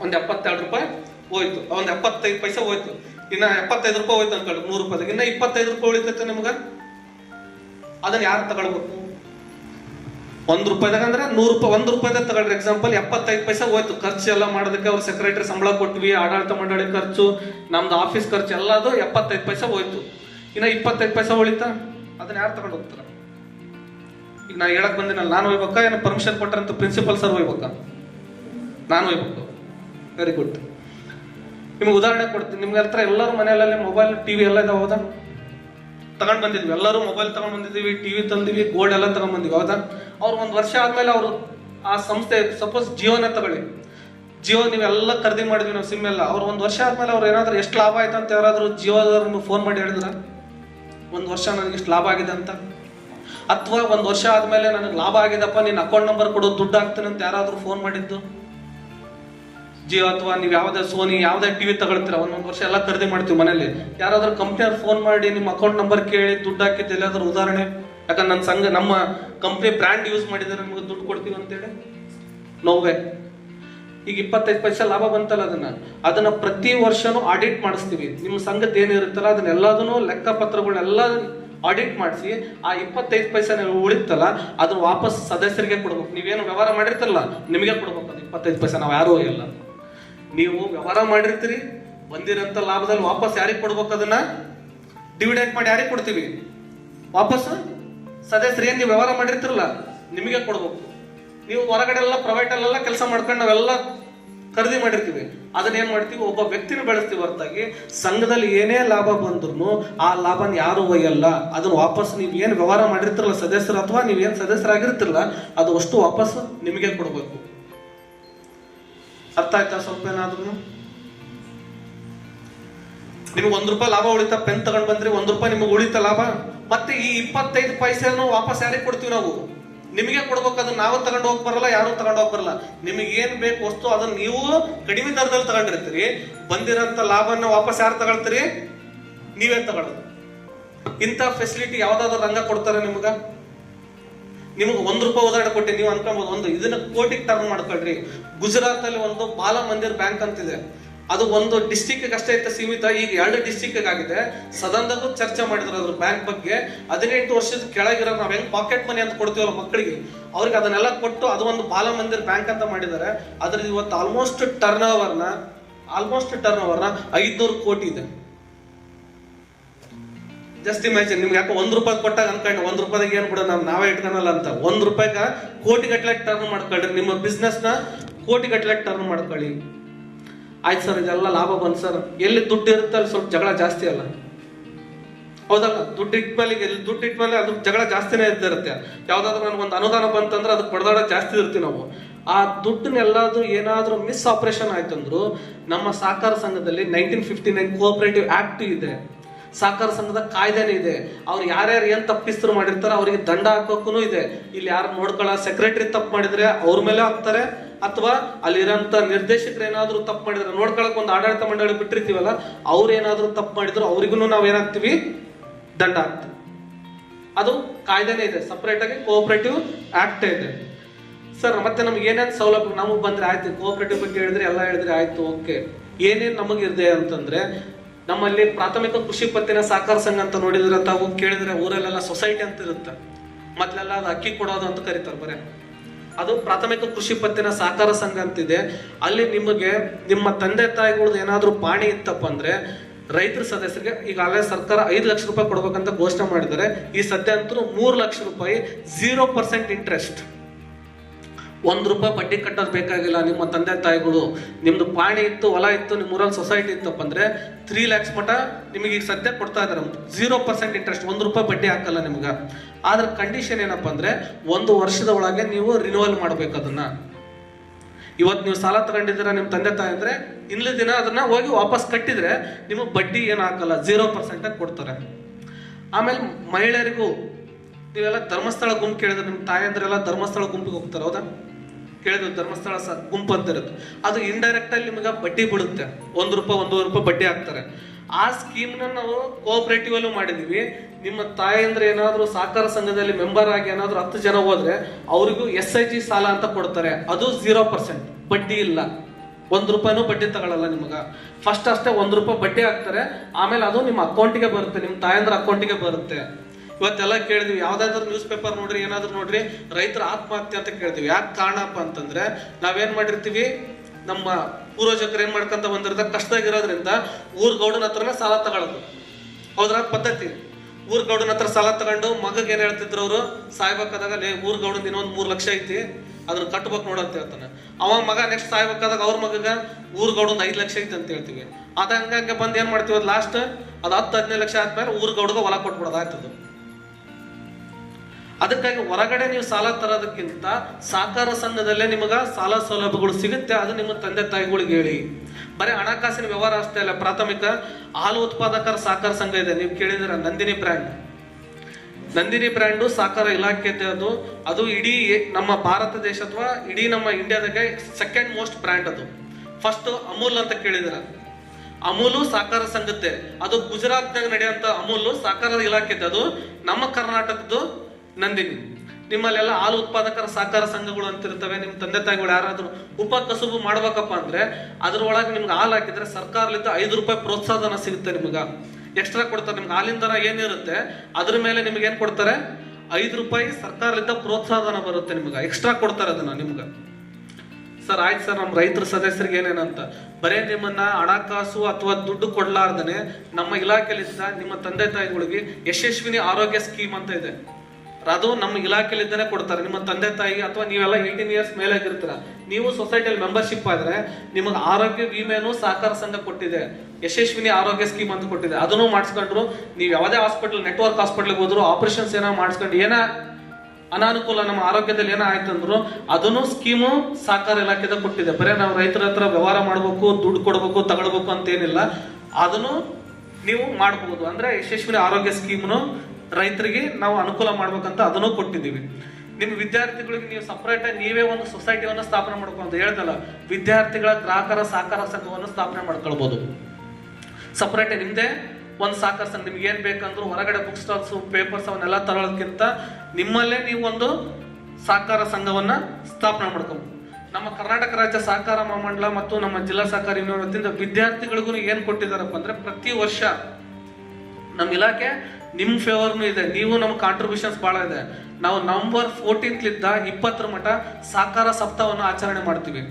ಒಂದು ಎಪ್ಪತ್ತೆರಡು ರೂಪಾಯಿ ಹೋಯ್ತು. ಒಂದು ಎಪ್ಪತ್ತೈದು ಪೈಸೆ ಹೋಯ್ತು. ಇನ್ನ ಎಪ್ಪತ್ತೈದು ರೂಪಾಯಿ ಹೋಯ್ತು ಅನ್ಕೊಳ್ಳಿ ನೂರು ರೂಪಾಯಿ ಇನ್ನ ಇಪ್ಪತ್ತೈದು ರೂಪಾಯಿ ಉಳಿತೈತೆ ನಿಮ್ಗೆ? ಅದನ್ನ ಯಾರು ತಗೊಳ್ಬೇಕು? ಒಂದ್ ರೂಪಾಯಿದಾಗ ಅಂದ್ರೆ ನೂರು ರೂಪಾಯಿ ಒಂದು ರೂಪಾಯಿದಾಗ ತಗೊಳ್ರಿ. ಎಕ್ಸಾಂಪಲ್ ಎಪ್ಪತ್ತೈದು ಪೈಸೆ ಹೋಯ್ತು. ಖರ್ಚು ಎಲ್ಲ ಮಾಡೋದಕ್ಕೆ ಅವ್ರ ಸೆಕ್ರೆಟರಿ ಸಂಬಳ ಕೊಟ್ವಿ, ಆಡಳಿತ ಮಂಡಳಿ ಖರ್ಚು, ನಮ್ದು ಆಫೀಸ್ ಖರ್ಚು, ಎಲ್ಲದು ಎಪ್ಪತ್ತೈದು ಪೈಸೆ ಹೋಯ್ತು. ಇನ್ನ ಇಪ್ಪತ್ತೈದು ಪೈಸೆ ಉಳಿತಾ? ಅದನ್ನ ಯಾರು ತಗೊಂಡು ಹೋಗ್ತಾರ? ಈಗ ನಾ ಹೇಳಕ್ ಬಂದಿನಲ್ಲ, ನಾನು ಹೋಗ್ಬೇಕಾ? ಏನೋ ಪರ್ಮಿಷನ್ ಕೊಟ್ಟರಂತ ಪ್ರಿನ್ಸಿಪಲ್ ಸರ್ ಹೋಗ್ಬೇಕಾ? ನಾನು ಹೋಗ್ಬೇಕು. ವೆರಿ ಗುಡ್ ನಿಮ್ಗೆ ಉದಾಹರಣೆ ಕೊಡ್ತೀನಿ. ನಿಮ್ಗೆ ಹತ್ರ ಎಲ್ಲರೂ ಮನೆಯಲ್ಲಿ ಮೊಬೈಲ್ ಟಿವಿ ಎಲ್ಲ ಇದಾವ ಹೌದಾ? ತಗೊಂಡ್ ಬಂದಿದ್ವಿ. ಎಲ್ಲರೂ ಮೊಬೈಲ್ ತಗೊಂಡ್ ಬಂದಿದ್ದೀವಿ ಟಿವಿ ತಂದಿವಿ ಗೋಲ್ಡ್ ಎಲ್ಲ ತಗೊಂಡ್ ಬಂದಿವಿ, ಹೌದಾ? ಅವ್ರು ಒಂದು ವರ್ಷ ಆದ್ಮೇಲೆ ಅವರು ಆ ಸಂಸ್ಥೆ ಸಪೋಸ್ ಜಿಯೋನೇ ತಗೊಳ್ಳಿ. ಜಿಯೋ ನೀವೆಲ್ಲ ಖರೀದಿ ಮಾಡಿದ್ವಿ ನಾವು ಸಿಮ್ ಎಲ್ಲ. ಅವ್ರು ಒಂದು ವರ್ಷ ಆದ್ಮೇಲೆ ಅವ್ರು ಏನಾದ್ರೂ ಎಷ್ಟು ಲಾಭ ಆಯ್ತು ಅಂತ ಯಾರಾದ್ರೂ ಜಿಯೋದವ್ರು ಫೋನ್ ಮಾಡಿ ಹೇಳಿದ್ರ? ಒಂದು ವರ್ಷ ನನಗೆ ಇಷ್ಟು ಲಾಭ ಆಗಿದೆ ಅಂತ. ಅಥವಾ ಒಂದು ವರ್ಷ ಆದ್ಮೇಲೆ ನನಗೆ ಲಾಭ ಆಗಿದಪ್ಪ ನಿನ್ನ ಅಕೌಂಟ್ ನಂಬರ್ ಕೊಡು ದುಡ್ಡು ಹಾಕ್ತೀನಿ ಅಂತ ಯಾರಾದ್ರೂ ಫೋನ್ ಮಾಡಿದ್ದು? ಜಿಯೋ ಅಥವಾ ನೀವು ಯಾವುದೇ ಸೋನಿ ಯಾವುದೇ ಟಿವಿ ತಗೊಳ್ತೀರ? ಒಂದೊಂದು ವರ್ಷ ಎಲ್ಲ ಖರೀದಿ ಮಾಡ್ತೀವಿ ಮನೇಲಿ ಯಾರಾದರೂ ಕಂಪ್ನಿಯವ್ರು ಫೋನ್ ಮಾಡಿ ನಿಮ್ಮ ಅಕೌಂಟ್ ನಂಬರ್ ಕೇಳಿ ದುಡ್ಡು ಹಾಕಿದ್ದು ಎಲ್ಲಾದರೂ ಉದಾಹರಣೆ. ಯಾಕಂದ್ರೆ ನನ್ನ ಸಂಘ, ನಮ್ಮ ಕಂಪ್ನಿ ಬ್ರ್ಯಾಂಡ್ ಯೂಸ್ ಮಾಡಿದರೆ ನಮ್ಗೆ ದುಡ್ಡು ಕೊಡ್ತೀವಿ ಅಂತೇಳಿ. ನೋವೇ ಈಗ ಇಪ್ಪತ್ತೈದು ಪೈಸೆ ಲಾಭ ಬಂತಲ್ಲ ಅದನ್ನ. ಅದನ್ನ ಪ್ರತಿ ವರ್ಷನೂ ಆಡಿಟ್ ಮಾಡಿಸ್ತೀವಿ. ನಿಮ್ಮ ಸಂಘದ ಏನಿರುತ್ತಲ್ಲ ಅದನ್ನೆಲ್ಲದನ್ನೂ ಲೆಕ್ಕ ಪತ್ರಗಳನ್ನೆಲ್ಲ ಆಡಿಟ್ ಮಾಡಿಸಿ, ಆ ಇಪ್ಪತ್ತೈದು ಪೈಸೆ ಉಳಿತಲ್ಲ ಅದನ್ನ ವಾಪಸ್ ಸದಸ್ಯರಿಗೆ ಕೊಡ್ಬೇಕು. ನೀವೇನು ವ್ಯವಹಾರ ಮಾಡಿರ್ತಲ್ಲ, ನಿಮಗೆ ಕೊಡ್ಬೇಕು ಅದು ಇಪ್ಪತ್ತೈದು ಪೈಸೆ. ನಾವು ಯಾರೂ ಇಲ್ಲ ನೀವು ವ್ಯವಹಾರ ಮಾಡಿರ್ತೀರಿ ಬಂದಿರಂತ ಲಾಭದಲ್ಲಿ ವಾಪಸ್ ಯಾರಿಗೆ ಕೊಡ್ಬೇಕು ಅದನ್ನ? ಡಿವಿಡೆಂಟ್ ಮಾಡಿ ಯಾರಿಗೆ ಕೊಡ್ತೀವಿ? ವಾಪಸ್ ಸದಸ್ಯರು ಏನು ನೀವು ವ್ಯವಹಾರ ಮಾಡಿರ್ತಿರಲ್ಲ, ನಿಮಗೆ ಕೊಡ್ಬೇಕು. ನೀವು ಹೊರಗಡೆ ಎಲ್ಲ ಪ್ರೈವೇಟ್ ಅಲ್ಲೆಲ್ಲ ಕೆಲಸ ಮಾಡ್ಕೊಂಡು ನಾವೆಲ್ಲ ಖರೀದಿ ಮಾಡಿರ್ತೀವಿ. ಅದನ್ನ ಏನ್ ಮಾಡ್ತೀವಿ? ಒಬ್ಬ ವ್ಯಕ್ತಿನ ಬೆಳೆಸ್ತೀವಿ ಹೊರತಾಗಿ. ಸಂಘದಲ್ಲಿ ಏನೇ ಲಾಭ ಬಂದ್ರು ಆ ಲಾಭನ ಯಾರು ಒಯ್ಯಲ್ಲ. ಅದನ್ನ ವಾಪಸ್ ನೀವು ಏನು ವ್ಯವಹಾರ ಮಾಡಿರ್ತಿರಲ್ಲ ಸದಸ್ಯರು ಅಥವಾ ಏನು ಸದಸ್ಯರಾಗಿರ್ತಿರಲ್ಲ, ಅದು ಅಷ್ಟು ವಾಪಸ್ ನಿಮಗೆ ಕೊಡ್ಬೇಕು. ಅರ್ಥ ಆಯ್ತಾ ಸ್ವಲ್ಪ ಏನಾದ್ರು ನಿಮ್ಗೆ ಒಂದ್ ರೂಪಾಯಿ ಲಾಭ ಉಳಿತಾ ಪೆನ್ ತಗೊಂಡ್ ಬಂದ್ರಿ ಒಂದ್ ರೂಪಾಯಿ ನಿಮಗೆ ಉಳಿತ ಲಾಭ? ಮತ್ತೆ ಈ ಇಪ್ಪತ್ತೈದು ಪೈಸೆಯನ್ನು ವಾಪಸ್ ಯಾರಿಗೆ ಕೊಡ್ತೀವಿ ನಾವು? ನಿಮಗೆ ಕೊಡ್ಬೇಕು, ಅದನ್ನ ನಾವು ತಗೊಂಡು ಹೋಗ್ ಬರಲ್ಲ, ಯಾರು ತಗೊಂಡು ಹೋಗ್ ಬರಲ್ಲ. ನಿಮಗೆ ಏನ್ ಬೇಕು ವಸ್ತು, ಅದನ್ನ ನೀವು ಕಡಿಮೆ ದರದಲ್ಲಿ ತಗೊಂಡಿರ್ತೀರಿ. ಬಂದಿರೋಂಥ ಲಾಭನ ವಾಪಸ್ ಯಾರು ತಗೊಳ್ತೀರಿ? ನೀವೇ ತಗೊಳ್ಳೋದು. ಇಂಥ ಫೆಸಿಲಿಟಿ ಯಾವ್ದಾದ್ರು ರಂಗ ಕೊಡ್ತಾರೆ ನಿಮ್ಗ? ನಿಮಗೆ ಒಂದ್ ರೂಪಾಯಿ ಉದಾಹರಣೆ ಕೊಟ್ಟಿ ನೀವು ಅನ್ಕೊಬೋದು. ಒಂದು ಇದನ್ನ ಕೋಟಿಗೆ ಟರ್ನ್ ಮಾಡ್ಕೊಳ್ರಿ. ಗುಜರಾತ್ ಅಲ್ಲಿ ಒಂದು ಬಾಲ ಮಂದಿರ್ ಬ್ಯಾಂಕ್ ಅಂತಿದೆ. ಅದು ಒಂದು ಡಿಸ್ಟಿಕ್ ಅಷ್ಟೇ ಇತ್ತು, ಸೀಮಿತ. ಈಗ ಎರಡು ಡಿಸ್ಟಿಕ್ ಆಗಿದೆ. ಸದನದಾಗೂ ಚರ್ಚೆ ಮಾಡಿದ್ರು ಅದ್ರ ಬ್ಯಾಂಕ್ ಬಗ್ಗೆ. ಹದಿನೆಂಟು ವರ್ಷದ ಕೆಳಗಿರೋ ನಾವ್ ಹೆಂಗ್ ಪಾಕೆಟ್ ಮನಿ ಅಂತ ಕೊಡ್ತೀವಲ್ಲ ಮಕ್ಕಳಿಗೆ ಅವ್ರಿಗೆ ಅದನ್ನೆಲ್ಲ ಕೊಟ್ಟು ಅದು ಒಂದು ಬಾಲ ಮಂದಿರ್ ಬ್ಯಾಂಕ್ ಅಂತ ಮಾಡಿದ್ದಾರೆ. ಅದ್ರ ಇವತ್ತು ಆಲ್ಮೋಸ್ಟ್ ಟರ್ನ್ ಓವರ್ನ ಆಲ್ಮೋಸ್ಟ್ ಟರ್ನ್ ಓವರ್ನ ಐದ್ನೂರು ಕೋಟಿ ಇದೆ. ಜಸ್ಟ್ ಇಮ್ಯಾಜಿನ್ ನಿಮ್ಗೆ ಯಾಕೆ ಒಂದು ರೂಪಾಯಿ ಕೊಟ್ಟಾಗ ಅನ್ಕೊಂಡು, ಒಂದು ರೂಪಾಯಿದಾಗ ಏನು ಬಿಡೋ, ನಾವು ನಾವೇ ಇಟ್ಕೊಳಲ್ಲ ಅಂತ. ಒಂದು ರೂಪಾಯಿಗೆ ಕೋಟಿ ಗಟ್ಟಲೆ ಟರ್ನ್ ಮಾಡ್ಕೊಳ್ರಿ ನಿಮ್ಮ ಬಿಸ್ನೆಸ್ನ ಕೋಟಿ ಗಟ್ಟಲೆ ಟರ್ನ್ ಮಾಡ್ಕೊಳ್ಳಿ. ಆಯ್ತು ಸರ್ ಇದೆಲ್ಲ ಲಾಭ ಬಂತು ಸರ್ ಎಲ್ಲಿ ದುಡ್ಡು ಇರುತ್ತೆ ಅಲ್ಲಿ ಸ್ವಲ್ಪ ಜಗಳ ಜಾಸ್ತಿ ಅಲ್ಲ. ಹೌದಲ್ಲ? ದುಡ್ಡು ಇಟ್ಮೇಲೆ, ಎಲ್ಲಿ ದುಡ್ಡು ಇಟ್ಮೇಲೆ ಅದು ಜಗಳ ಜಾಸ್ತಿನೇ ಇದ್ದಿರುತ್ತೆ. ಯಾವ್ದಾದ್ರು ಒಂದು ಅನುದಾನ ಬಂತಂದ್ರೆ ಅದಕ್ಕೆ ಬಡದಾಡ ಜಾಸ್ತಿ ಇರ್ತೀವಿ ನಾವು. ಆ ದುಡ್ಡನ್ನೆಲ್ಲಾದ್ರೂ ಏನಾದ್ರೂ ಮಿಸ್ ಆಪರೇಷನ್ ಆಯ್ತಂದ್ರು, ನಮ್ಮ ಸಹಕಾರ ಸಂಘದಲ್ಲಿ nineteen fifty nine cooperative act ಇದೆ. ಸಹಕಾರ ಸಂಘದ ಕಾಯ್ದೆನೇ ಇದೆ. ಅವ್ರು ಯಾರ್ಯಾರು ಏನ್ ತಪ್ಪಿಸ್ತರು ಮಾಡಿರ್ತಾರೆ ಅವರಿಗೆ ದಂಡ ಹಾಕೋಕ್ಕೂ ಇದೆ. ಇಲ್ಲಿ ಯಾರು ನೋಡ್ಕೊಳ್ಳೋ ಸೆಕ್ರೆಟರಿ ತಪ್ಪು ಮಾಡಿದ್ರೆ ಅವ್ರ ಮೇಲೆ ಹಾಕ್ತಾರೆ, ಅಥವಾ ಅಲ್ಲಿರೋಂಥ ನಿರ್ದೇಶಕರು ಏನಾದರೂ ತಪ್ಪು ಮಾಡಿದ್ರೆ ನೋಡ್ಕೊಳಕ್ ಒಂದು ಆಡಳಿತ ಮಂಡಳಿ ಬಿಟ್ಟಿರ್ತೀವಲ್ಲ, ಅವ್ರು ಏನಾದರೂ ತಪ್ಪು ಮಾಡಿದ್ರು ಅವ್ರಿಗೂ ನಾವು ಏನಾಗ್ತೀವಿ? ದಂಡ ಹಾಕ್ತೀವಿ. ಅದು ಕಾಯ್ದೆನೇ ಇದೆ. ಸಪ್ರೇಟ್ ಆಗಿ ಕೋಆಪರೇಟಿವ್ ಆಕ್ಟ್ ಇದೆ. ಸರ್, ಮತ್ತೆ ನಮ್ಗೆ ಏನೇನು ಸೌಲಭ್ಯ ನಮಗೆ ಬಂದ್ರೆ ಆಯ್ತು. ಕೋಆಪರೇಟಿವ್ ಬಗ್ಗೆ ಹೇಳಿದ್ರೆ ಎಲ್ಲ ಹೇಳಿದ್ರೆ ಆಯ್ತು, ಓಕೆ. ಏನೇನ್ ನಮಗಿದೆ ಅಂತಂದ್ರೆ ನಮ್ಮಲ್ಲಿ ಪ್ರಾಥಮಿಕ ಕೃಷಿ ಪತ್ತಿನ ಸಹಕಾರ ಸಂಘ ಅಂತ ನೋಡಿದ್ರೆ ತಾವು ಕೇಳಿದ್ರೆ ಊರಲ್ಲೆಲ್ಲ ಸೊಸೈಟಿ ಅಂತ ಇರುತ್ತೆ. ಮೊದ್ಲೆಲ್ಲ ಅದು ಅಕ್ಕಿ ಕೊಡೋದು ಅಂತ ಕರೀತಾರೆ ಬರೇ. ಅದು ಪ್ರಾಥಮಿಕ ಕೃಷಿ ಪತ್ತಿನ ಸಹಕಾರ ಸಂಘ ಅಂತಿದೆ. ಅಲ್ಲಿ ನಿಮಗೆ ನಿಮ್ಮ ತಂದೆ ತಾಯಿಗಳದ್ದು ಏನಾದರೂ ಪಾಣಿ ಇತ್ತಪ್ಪ ಅಂದ್ರೆ ರೈತರ ಸದಸ್ಯರಿಗೆ ಈಗಾಗಲೇ ಸರ್ಕಾರ ಐದು ಲಕ್ಷ ರೂಪಾಯಿ ಕೊಡ್ಬೇಕಂತ ಘೋಷಣೆ ಮಾಡಿದ್ದಾರೆ. ಈ ಸದ್ಯ ಅಂತೂ ಮೂರು ಲಕ್ಷ ರೂಪಾಯಿ ಝೀರೋ ಪರ್ಸೆಂಟ್ ಇಂಟ್ರೆಸ್ಟ್ ಒಂದ್ ರೂಪಾಯಿ ಬಡ್ಡಿ ಕಟ್ಟೋದು ಬೇಕಾಗಿಲ್ಲ. ನಿಮ್ಮ ತಂದೆ ತಾಯಿಗಳು ನಿಮ್ಮದು ಪಾಣಿ ಇತ್ತು, ಹೊಲ ಇತ್ತು, ನಿಮ್ಮ ಊರಲ್ಲಿ ಸೊಸೈಟಿ ಇತ್ತಪ್ಪ ಅಂದರೆ ತ್ರೀ ಲ್ಯಾಕ್ಸ್ ಮಟ ನಿಮಗೆ ಈಗ ಸದ್ಯ ಕೊಡ್ತಾ ಇದ್ದಾರೆ ಝೀರೋ ಪರ್ಸೆಂಟ್ ಇಂಟ್ರೆಸ್ಟ್ ಒಂದು ರೂಪಾಯಿ ಬಡ್ಡಿ ಹಾಕಲ್ಲ ನಿಮ್ಗೆ. ಆದ್ರೆ ಕಂಡೀಷನ್ ಏನಪ್ಪ ಅಂದರೆ ಒಂದು ವರ್ಷದ ಒಳಗೆ ನೀವು ರಿನ್ಯೂವಲ್ ಮಾಡಬೇಕು ಅದನ್ನು. ಇವತ್ತು ನೀವು ಸಾಲ ತಗೊಂಡಿದ್ದೀರಾ ನಿಮ್ಮ ತಂದೆ ತಾಯಿ ಅಂದರೆ ಇನ್ನೂ ದಿನ ಅದನ್ನು ಹೋಗಿ ವಾಪಸ್ ಕಟ್ಟಿದರೆ ನಿಮಗೆ ಬಡ್ಡಿ ಏನು ಹಾಕಲ್ಲ? ಝೀರೋ ಪರ್ಸೆಂಟಾಗಿ ಕೊಡ್ತಾರೆ. ಆಮೇಲೆ ಮಹಿಳೆಯರಿಗೂ ನೀವೆಲ್ಲ ಧರ್ಮಸ್ಥಳ ಗುಂಪು ಕೇಳಿದ್ರೆ ನಿಮ್ಮ ತಾಯಂದ್ರೆಲ್ಲ ಧರ್ಮಸ್ಥಳ ಗುಂಪಿಗೆ ಹೋಗ್ತಾರೆ, ಹೌದಾ? ಕೇಳಿದ್ವಿ ಧರ್ಮಸ್ಥಳ ಸ ಗುಂಪು ಅಂತ ಇರುತ್ತೆ. ಅದು ಇಂಡೈರೆಕ್ಟ್ ಆಗಿ ನಿಮಗೆ ಬಡ್ಡಿ ಬಿಡುತ್ತೆ ಒಂದು ರೂಪಾಯಿ, ಒಂದೂವರೆ ರೂಪಾಯಿ ಬಡ್ಡಿ ಹಾಕ್ತಾರೆ. ಆ ಸ್ಕೀಮ್ನ ನಾವು ಕೋಆಪರೇಟಿವ್ ಅಲ್ಲೂ ಮಾಡಿದೀವಿ. ನಿಮ್ಮ ತಾಯಂದ್ರೆ ಏನಾದರೂ ಸಹಕಾರ ಸಂಘದಲ್ಲಿ ಮೆಂಬರ್ ಆಗಿ ಏನಾದ್ರು ಹತ್ತು ಜನ ಹೋದ್ರೆ ಅವರಿಗೂ ಎಸ್ ಐ ಜಿ ಸಾಲ ಅಂತ ಕೊಡ್ತಾರೆ. ಅದು ಝೀರೋ ಪರ್ಸೆಂಟ್ ಬಡ್ಡಿ ಇಲ್ಲ. ಒಂದ್ ರೂಪಾಯಿನೂ ಬಡ್ಡಿ ತಗೊಳ್ಳಲ್ಲ ನಿಮಗೆ. ಫಸ್ಟ್ ಅಷ್ಟೇ ಒಂದ್ ರೂಪಾಯಿ ಬಡ್ಡಿ ಹಾಕ್ತಾರೆ. ಆಮೇಲೆ ಅದು ನಿಮ್ಮ ಅಕೌಂಟಿಗೆ ಬರುತ್ತೆ. ನಿಮ್ಮ ತಾಯಂದ್ರ ಅಕೌಂಟಿಗೆ ಬರುತ್ತೆ. ಇವತ್ತೆಲ್ಲ ಕೇಳಿದ್ವಿ, ಯಾವ್ದಾದ್ರು ನ್ಯೂಸ್ ಪೇಪರ್ ನೋಡ್ರಿ, ಏನಾದರೂ ನೋಡ್ರಿ, ರೈತರ ಆತ್ಮಹತ್ಯೆ ಅಂತ ಕೇಳ್ತೀವಿ. ಯಾಕೆ ಕಾರಣಪ್ಪ ಅಂತಂದ್ರೆ, ನಾವೇನ್ ಮಾಡಿರ್ತೀವಿ, ನಮ್ಮ ಪೂರ್ವಜಕರು ಏನ್ ಮಾಡ್ಕೊಂತ ಬಂದಿರ್ತಾರೆ ಕಷ್ಟದಾಗಿರೋದ್ರಿಂದ ಊರ್ ಗೌಡನ ಹತ್ರನೇ ಸಾಲ ತಗೊಳ್ಳೋದು ಹೌದ್ರ ಪದ್ಧತಿ? ಊರ್ ಗೌಡನ ಹತ್ರ ಸಾಲ ತಗೊಂಡು ಮಗಗೆ ಏನ್ ಹೇಳ್ತಿದ್ರು ಅವರು? ಸಾಯ್ಬೇಕಾದಾಗ ಲೇ, ಊರ್ ಗೌಡನ್ ಇನ್ನೊಂದ್ ಮೂರ್ ಲಕ್ಷ ಐತಿ ಅದನ್ನ ಕಟ್ಬೇಕು ನೋಡು ಅಂತ ಹೇಳ್ತಾನೆ. ಅವ ಮಗ ನೆಕ್ಸ್ಟ್ ಸಾಯ್ಬೇಕಾದಾಗ ಅವ್ರ ಮಗಗ, ಊರ್ ಗೌಡನ್ ಐದ್ ಲಕ್ಷ ಐತಿ ಅಂತ ಹೇಳ್ತೀವಿ. ಅದ ಹಂಗಂಗೆ ಬಂದ್ ಏನ್ ಮಾಡ್ತೀವಿ ಲಾಸ್ಟ್ ಅದು ಹತ್ತು ಹದಿನೈದು ಲಕ್ಷ ಆದ್ಮೇಲೆ ಊರ್ ಗೌಡಗ ಹೊಲ ಕೊಟ್ಬಿಡೋದು ಆಯ್ತದು ಅದಕ್ಕಾಗಿ ಹೊರಗಡೆ ನೀವು ಸಾಲ ತರೋದಕ್ಕಿಂತ ಸಹಕಾರ ಸಂಘದಲ್ಲೇ ನಿಮಗೆ ಸಾಲ ಸೌಲಭ್ಯಗಳು ಸಿಗುತ್ತೆ, ಅದು ನಿಮ್ಮ ತಂದೆ ತಾಯಿಗಳಿಗೆ ಹೇಳಿ. ಬರೀ ಹಣಕಾಸಿನ ವ್ಯವಹಾರ ಅಷ್ಟೇ ಅಲ್ಲ, ಪ್ರಾಥಮಿಕ ಹಾಲು ಉತ್ಪಾದಕರ ಸಹಕಾರ ಸಂಘ ಇದೆ. ನೀವು ಕೇಳಿದಿರ ನಂದಿನಿ ಬ್ರ್ಯಾಂಡ್. ನಂದಿನಿ ಬ್ರ್ಯಾಂಡು ಸಹಕಾರ ಇಲಾಖೆ ಅದು. ಅದು ಇಡೀ ನಮ್ಮ ಭಾರತ ದೇಶ ಅಥವಾ ಇಡೀ ನಮ್ಮ ಇಂಡಿಯಾದಾಗೆ ಸೆಕೆಂಡ್ ಮೋಸ್ಟ್ ಬ್ರ್ಯಾಂಡ್ ಅದು. ಫಸ್ಟ್ ಅಮೂಲ್ ಅಂತ ಕೇಳಿದಿರ ಅಮೂಲು ಸಹಕಾರ ಸಂಘದ್ದೆ. ಅದು ಗುಜರಾತ್ನಾಗ ನಡೆಯುವಂಥ ಅಮೂಲು ಸಹಕಾರದ ಇಲಾಖೆದ್ದು ಅದು ನಮ್ಮ ಕರ್ನಾಟಕದ್ದು ನಂದಿನಿ, ನಿಮ್ಮಲ್ಲೆಲ್ಲ ಹಾಲು ಉತ್ಪಾದಕರ ಸಹಕಾರ ಸಂಘಗಳು ಅಂತ ಇರ್ತವೆ ನಿಮ್ಮ ತಂದೆ ತಾಯಿಗಳು ಯಾರಾದರೂ ಉಪ ಕಸುಬು ಮಾಡ್ಬೇಕಪ್ಪ ಅಂದ್ರೆ ಅದ್ರೊಳಗೆ ನಿಮ್ಗೆ ಹಾಲು ಹಾಕಿದ್ರೆ ಸರ್ಕಾರದಿಂದ ಐದು ರೂಪಾಯಿ ಪ್ರೋತ್ಸಾಹನ ಸಿಗುತ್ತೆ ನಿಮ್ಗೆ. ಎಕ್ಸ್ಟ್ರಾ ಕೊಡ್ತಾರೆ, ನಿಮ್ಗೆ ಹಾಲಿನ ದರ ಏನಿರುತ್ತೆ, ಅದ್ರ ಮೇಲೆ ನಿಮ್ಗೆ ಏನು ಕೊಡ್ತಾರೆ? ಐದು ರೂಪಾಯಿ ಸರ್ಕಾರದಿಂದ ಪ್ರೋತ್ಸಾಹನ ಬರುತ್ತೆ ನಿಮ್ಗೆ. ಎಕ್ಸ್ಟ್ರಾ ಕೊಡ್ತಾರೆ ಅದನ್ನ ನಿಮ್ಗೆ. ಸರ್, ಆಯ್ತು ಸರ್, ನಮ್ಮ ರೈತರ ಸದಸ್ಯರಿಗೆ ಏನೇನಂತ ಬರೇ ನಿಮ್ಮನ್ನ ಹಣಕಾಸು ಅಥವಾ ದುಡ್ಡು ಕೊಡ್ಲಾರ್ದನೆ ನಮ್ಮ ಇಲಾಖೆಲಿದ್ದ ನಿಮ್ಮ ತಂದೆ ತಾಯಿಗಳಿಗೆ ಯಶಸ್ವಿನಿ ಆರೋಗ್ಯ ಸ್ಕೀಮ್ ಅಂತ ಇದೆ. ಅದು ನಮ್ಮ ಇಲಾಖೆಲಿದ್ದಾನೆ ಕೊಡ್ತಾರೆ. ನಿಮ್ಮ ತಂದೆ, ತಾಯಿ ಅಥವಾ ನೀವೆಲ್ಲ ಏಯ್ಟೀನ್ ಇಯರ್ಸ್ ಮೇಲೆ ಆಗಿರ್ತೀರ. ನೀವು ಸೊಸೈಟಿಯಲ್ಲಿ ಮೆಂಬರ್ಶಿಪ್ ಆದ್ರೆ ನಿಮಗೆ ಆರೋಗ್ಯ ವಿಮೆನೂ ಸಹಕಾರ ಸಂಘ ಕೊಟ್ಟಿದೆ. ಯಶಸ್ವಿನಿ ಆರೋಗ್ಯ ಸ್ಕೀಮ್ ಅಂತ ಕೊಟ್ಟಿದೆ. ಅದನ್ನು ಮಾಡಿಸ್ಕೊಂಡ್ರು. ನೀವು ಯಾವುದೇ ಹಾಸ್ಪಿಟಲ್ ನೆಟ್ವರ್ಕ್ ಹಾಸ್ಪಿಟ್ಲಿಗೆ ಹೋದ್ರು ಆಪರೇಷನ್ಸ್ ಏನೋ ಮಾಡಿಸ್ಕೊಂಡು ಏನ ಅನಾನುಕೂಲ ನಮ್ಮ ಆರೋಗ್ಯದಲ್ಲಿ ಏನೋ ಆಯ್ತಂದ್ರು ಅದನ್ನು ಸ್ಕೀಮು ಸಹಕಾರ ಇಲಾಖೆದ ಕೊಟ್ಟಿದೆ. ಬರೇ ನಾವು ರೈತರ ಹತ್ರ ವ್ಯವಹಾರ ಮಾಡಬೇಕು, ದುಡ್ಡು ಕೊಡ್ಬೇಕು, ತಗೊಳ್ಬೇಕು ಅಂತ ಏನಿಲ್ಲ. ಅದನ್ನು ನೀವು ಮಾಡಬಹುದು ಅಂದ್ರೆ ಯಶಸ್ವಿನಿ ಆರೋಗ್ಯ ಸ್ಕೀಮ್ನು ರೈತರಿಗೆ ನಾವು ಅನುಕೂಲ ಮಾಡ್ಬೇಕಂತ ಅದನ್ನು ಕೊಟ್ಟಿದ್ದೀವಿ. ನಿಮ್ಮ ವಿದ್ಯಾರ್ಥಿಗಳಿಗೆ ನೀವು ಸಪ್ರೇಟಾಗಿ ನೀವೇ ಒಂದು ಸೊಸೈಟಿಯನ್ನು ಸ್ಥಾಪನೆ ಮಾಡ್ಕೊಂಡು ಹೇಳ್ದಲ್ಲ, ವಿದ್ಯಾರ್ಥಿಗಳ ಗ್ರಾಹಕರ ಸಹಕಾರ ಸಂಘವನ್ನು ಸ್ಥಾಪನೆ ಮಾಡ್ಕೊಳ್ಬಹುದು ಸಪ್ರೇಟ್ ನಿಮ್ದೇ ಒಂದು ಸಹಕಾರ ಸಂಘ, ನಿಮ್ಗೆ ಏನ್ ಬೇಕಂದ್ರು ಹೊರಗಡೆ ಬುಕ್ ಸ್ಟಾಲ್ಸ್ ಪೇಪರ್ಸ್ ಅವನ್ನೆಲ್ಲ ತರೋದಕ್ಕಿಂತ ನಿಮ್ಮಲ್ಲೇ ನೀವು ಒಂದು ಸಹಕಾರ ಸಂಘವನ್ನ ಸ್ಥಾಪನೆ ಮಾಡ್ಕೋಬಹುದು ನಮ್ಮ ಕರ್ನಾಟಕ ರಾಜ್ಯ ಸಹಕಾರ ಮಹಾಮಂಡಲ ಮತ್ತು ನಮ್ಮ ಜಿಲ್ಲಾ ಸಹಕಾರ ಯೂನಿಯನ್ ವತಿಯಿಂದ ವಿದ್ಯಾರ್ಥಿಗಳಿಗೂ ಏನ್ ಕೊಟ್ಟಿದ್ದಾರಪ್ಪ ಅಂದ್ರೆ ಪ್ರತಿ ವರ್ಷ ನಮ್ಮ ಇಲಾಖೆ ನಿಮ್ಮ ಫೇವರ್ನು ಇದೆ. ನೀವು ನಮ್ಮ ಕಾಂಟ್ರಿಬ್ಯೂಷನ್ಸ್ ಭಾಳ ಇದೆ. ನಾವು ನವಂಬರ್ ಫೋರ್ಟೀನ್ತ್ಲಿದ್ದ ಇಪ್ಪತ್ತರ ಮಟ್ಟ ಸಾಕಾರ ಸಪ್ತಾಹವನ್ನು ಆಚರಣೆ ಮಾಡ್ತೀವಿ.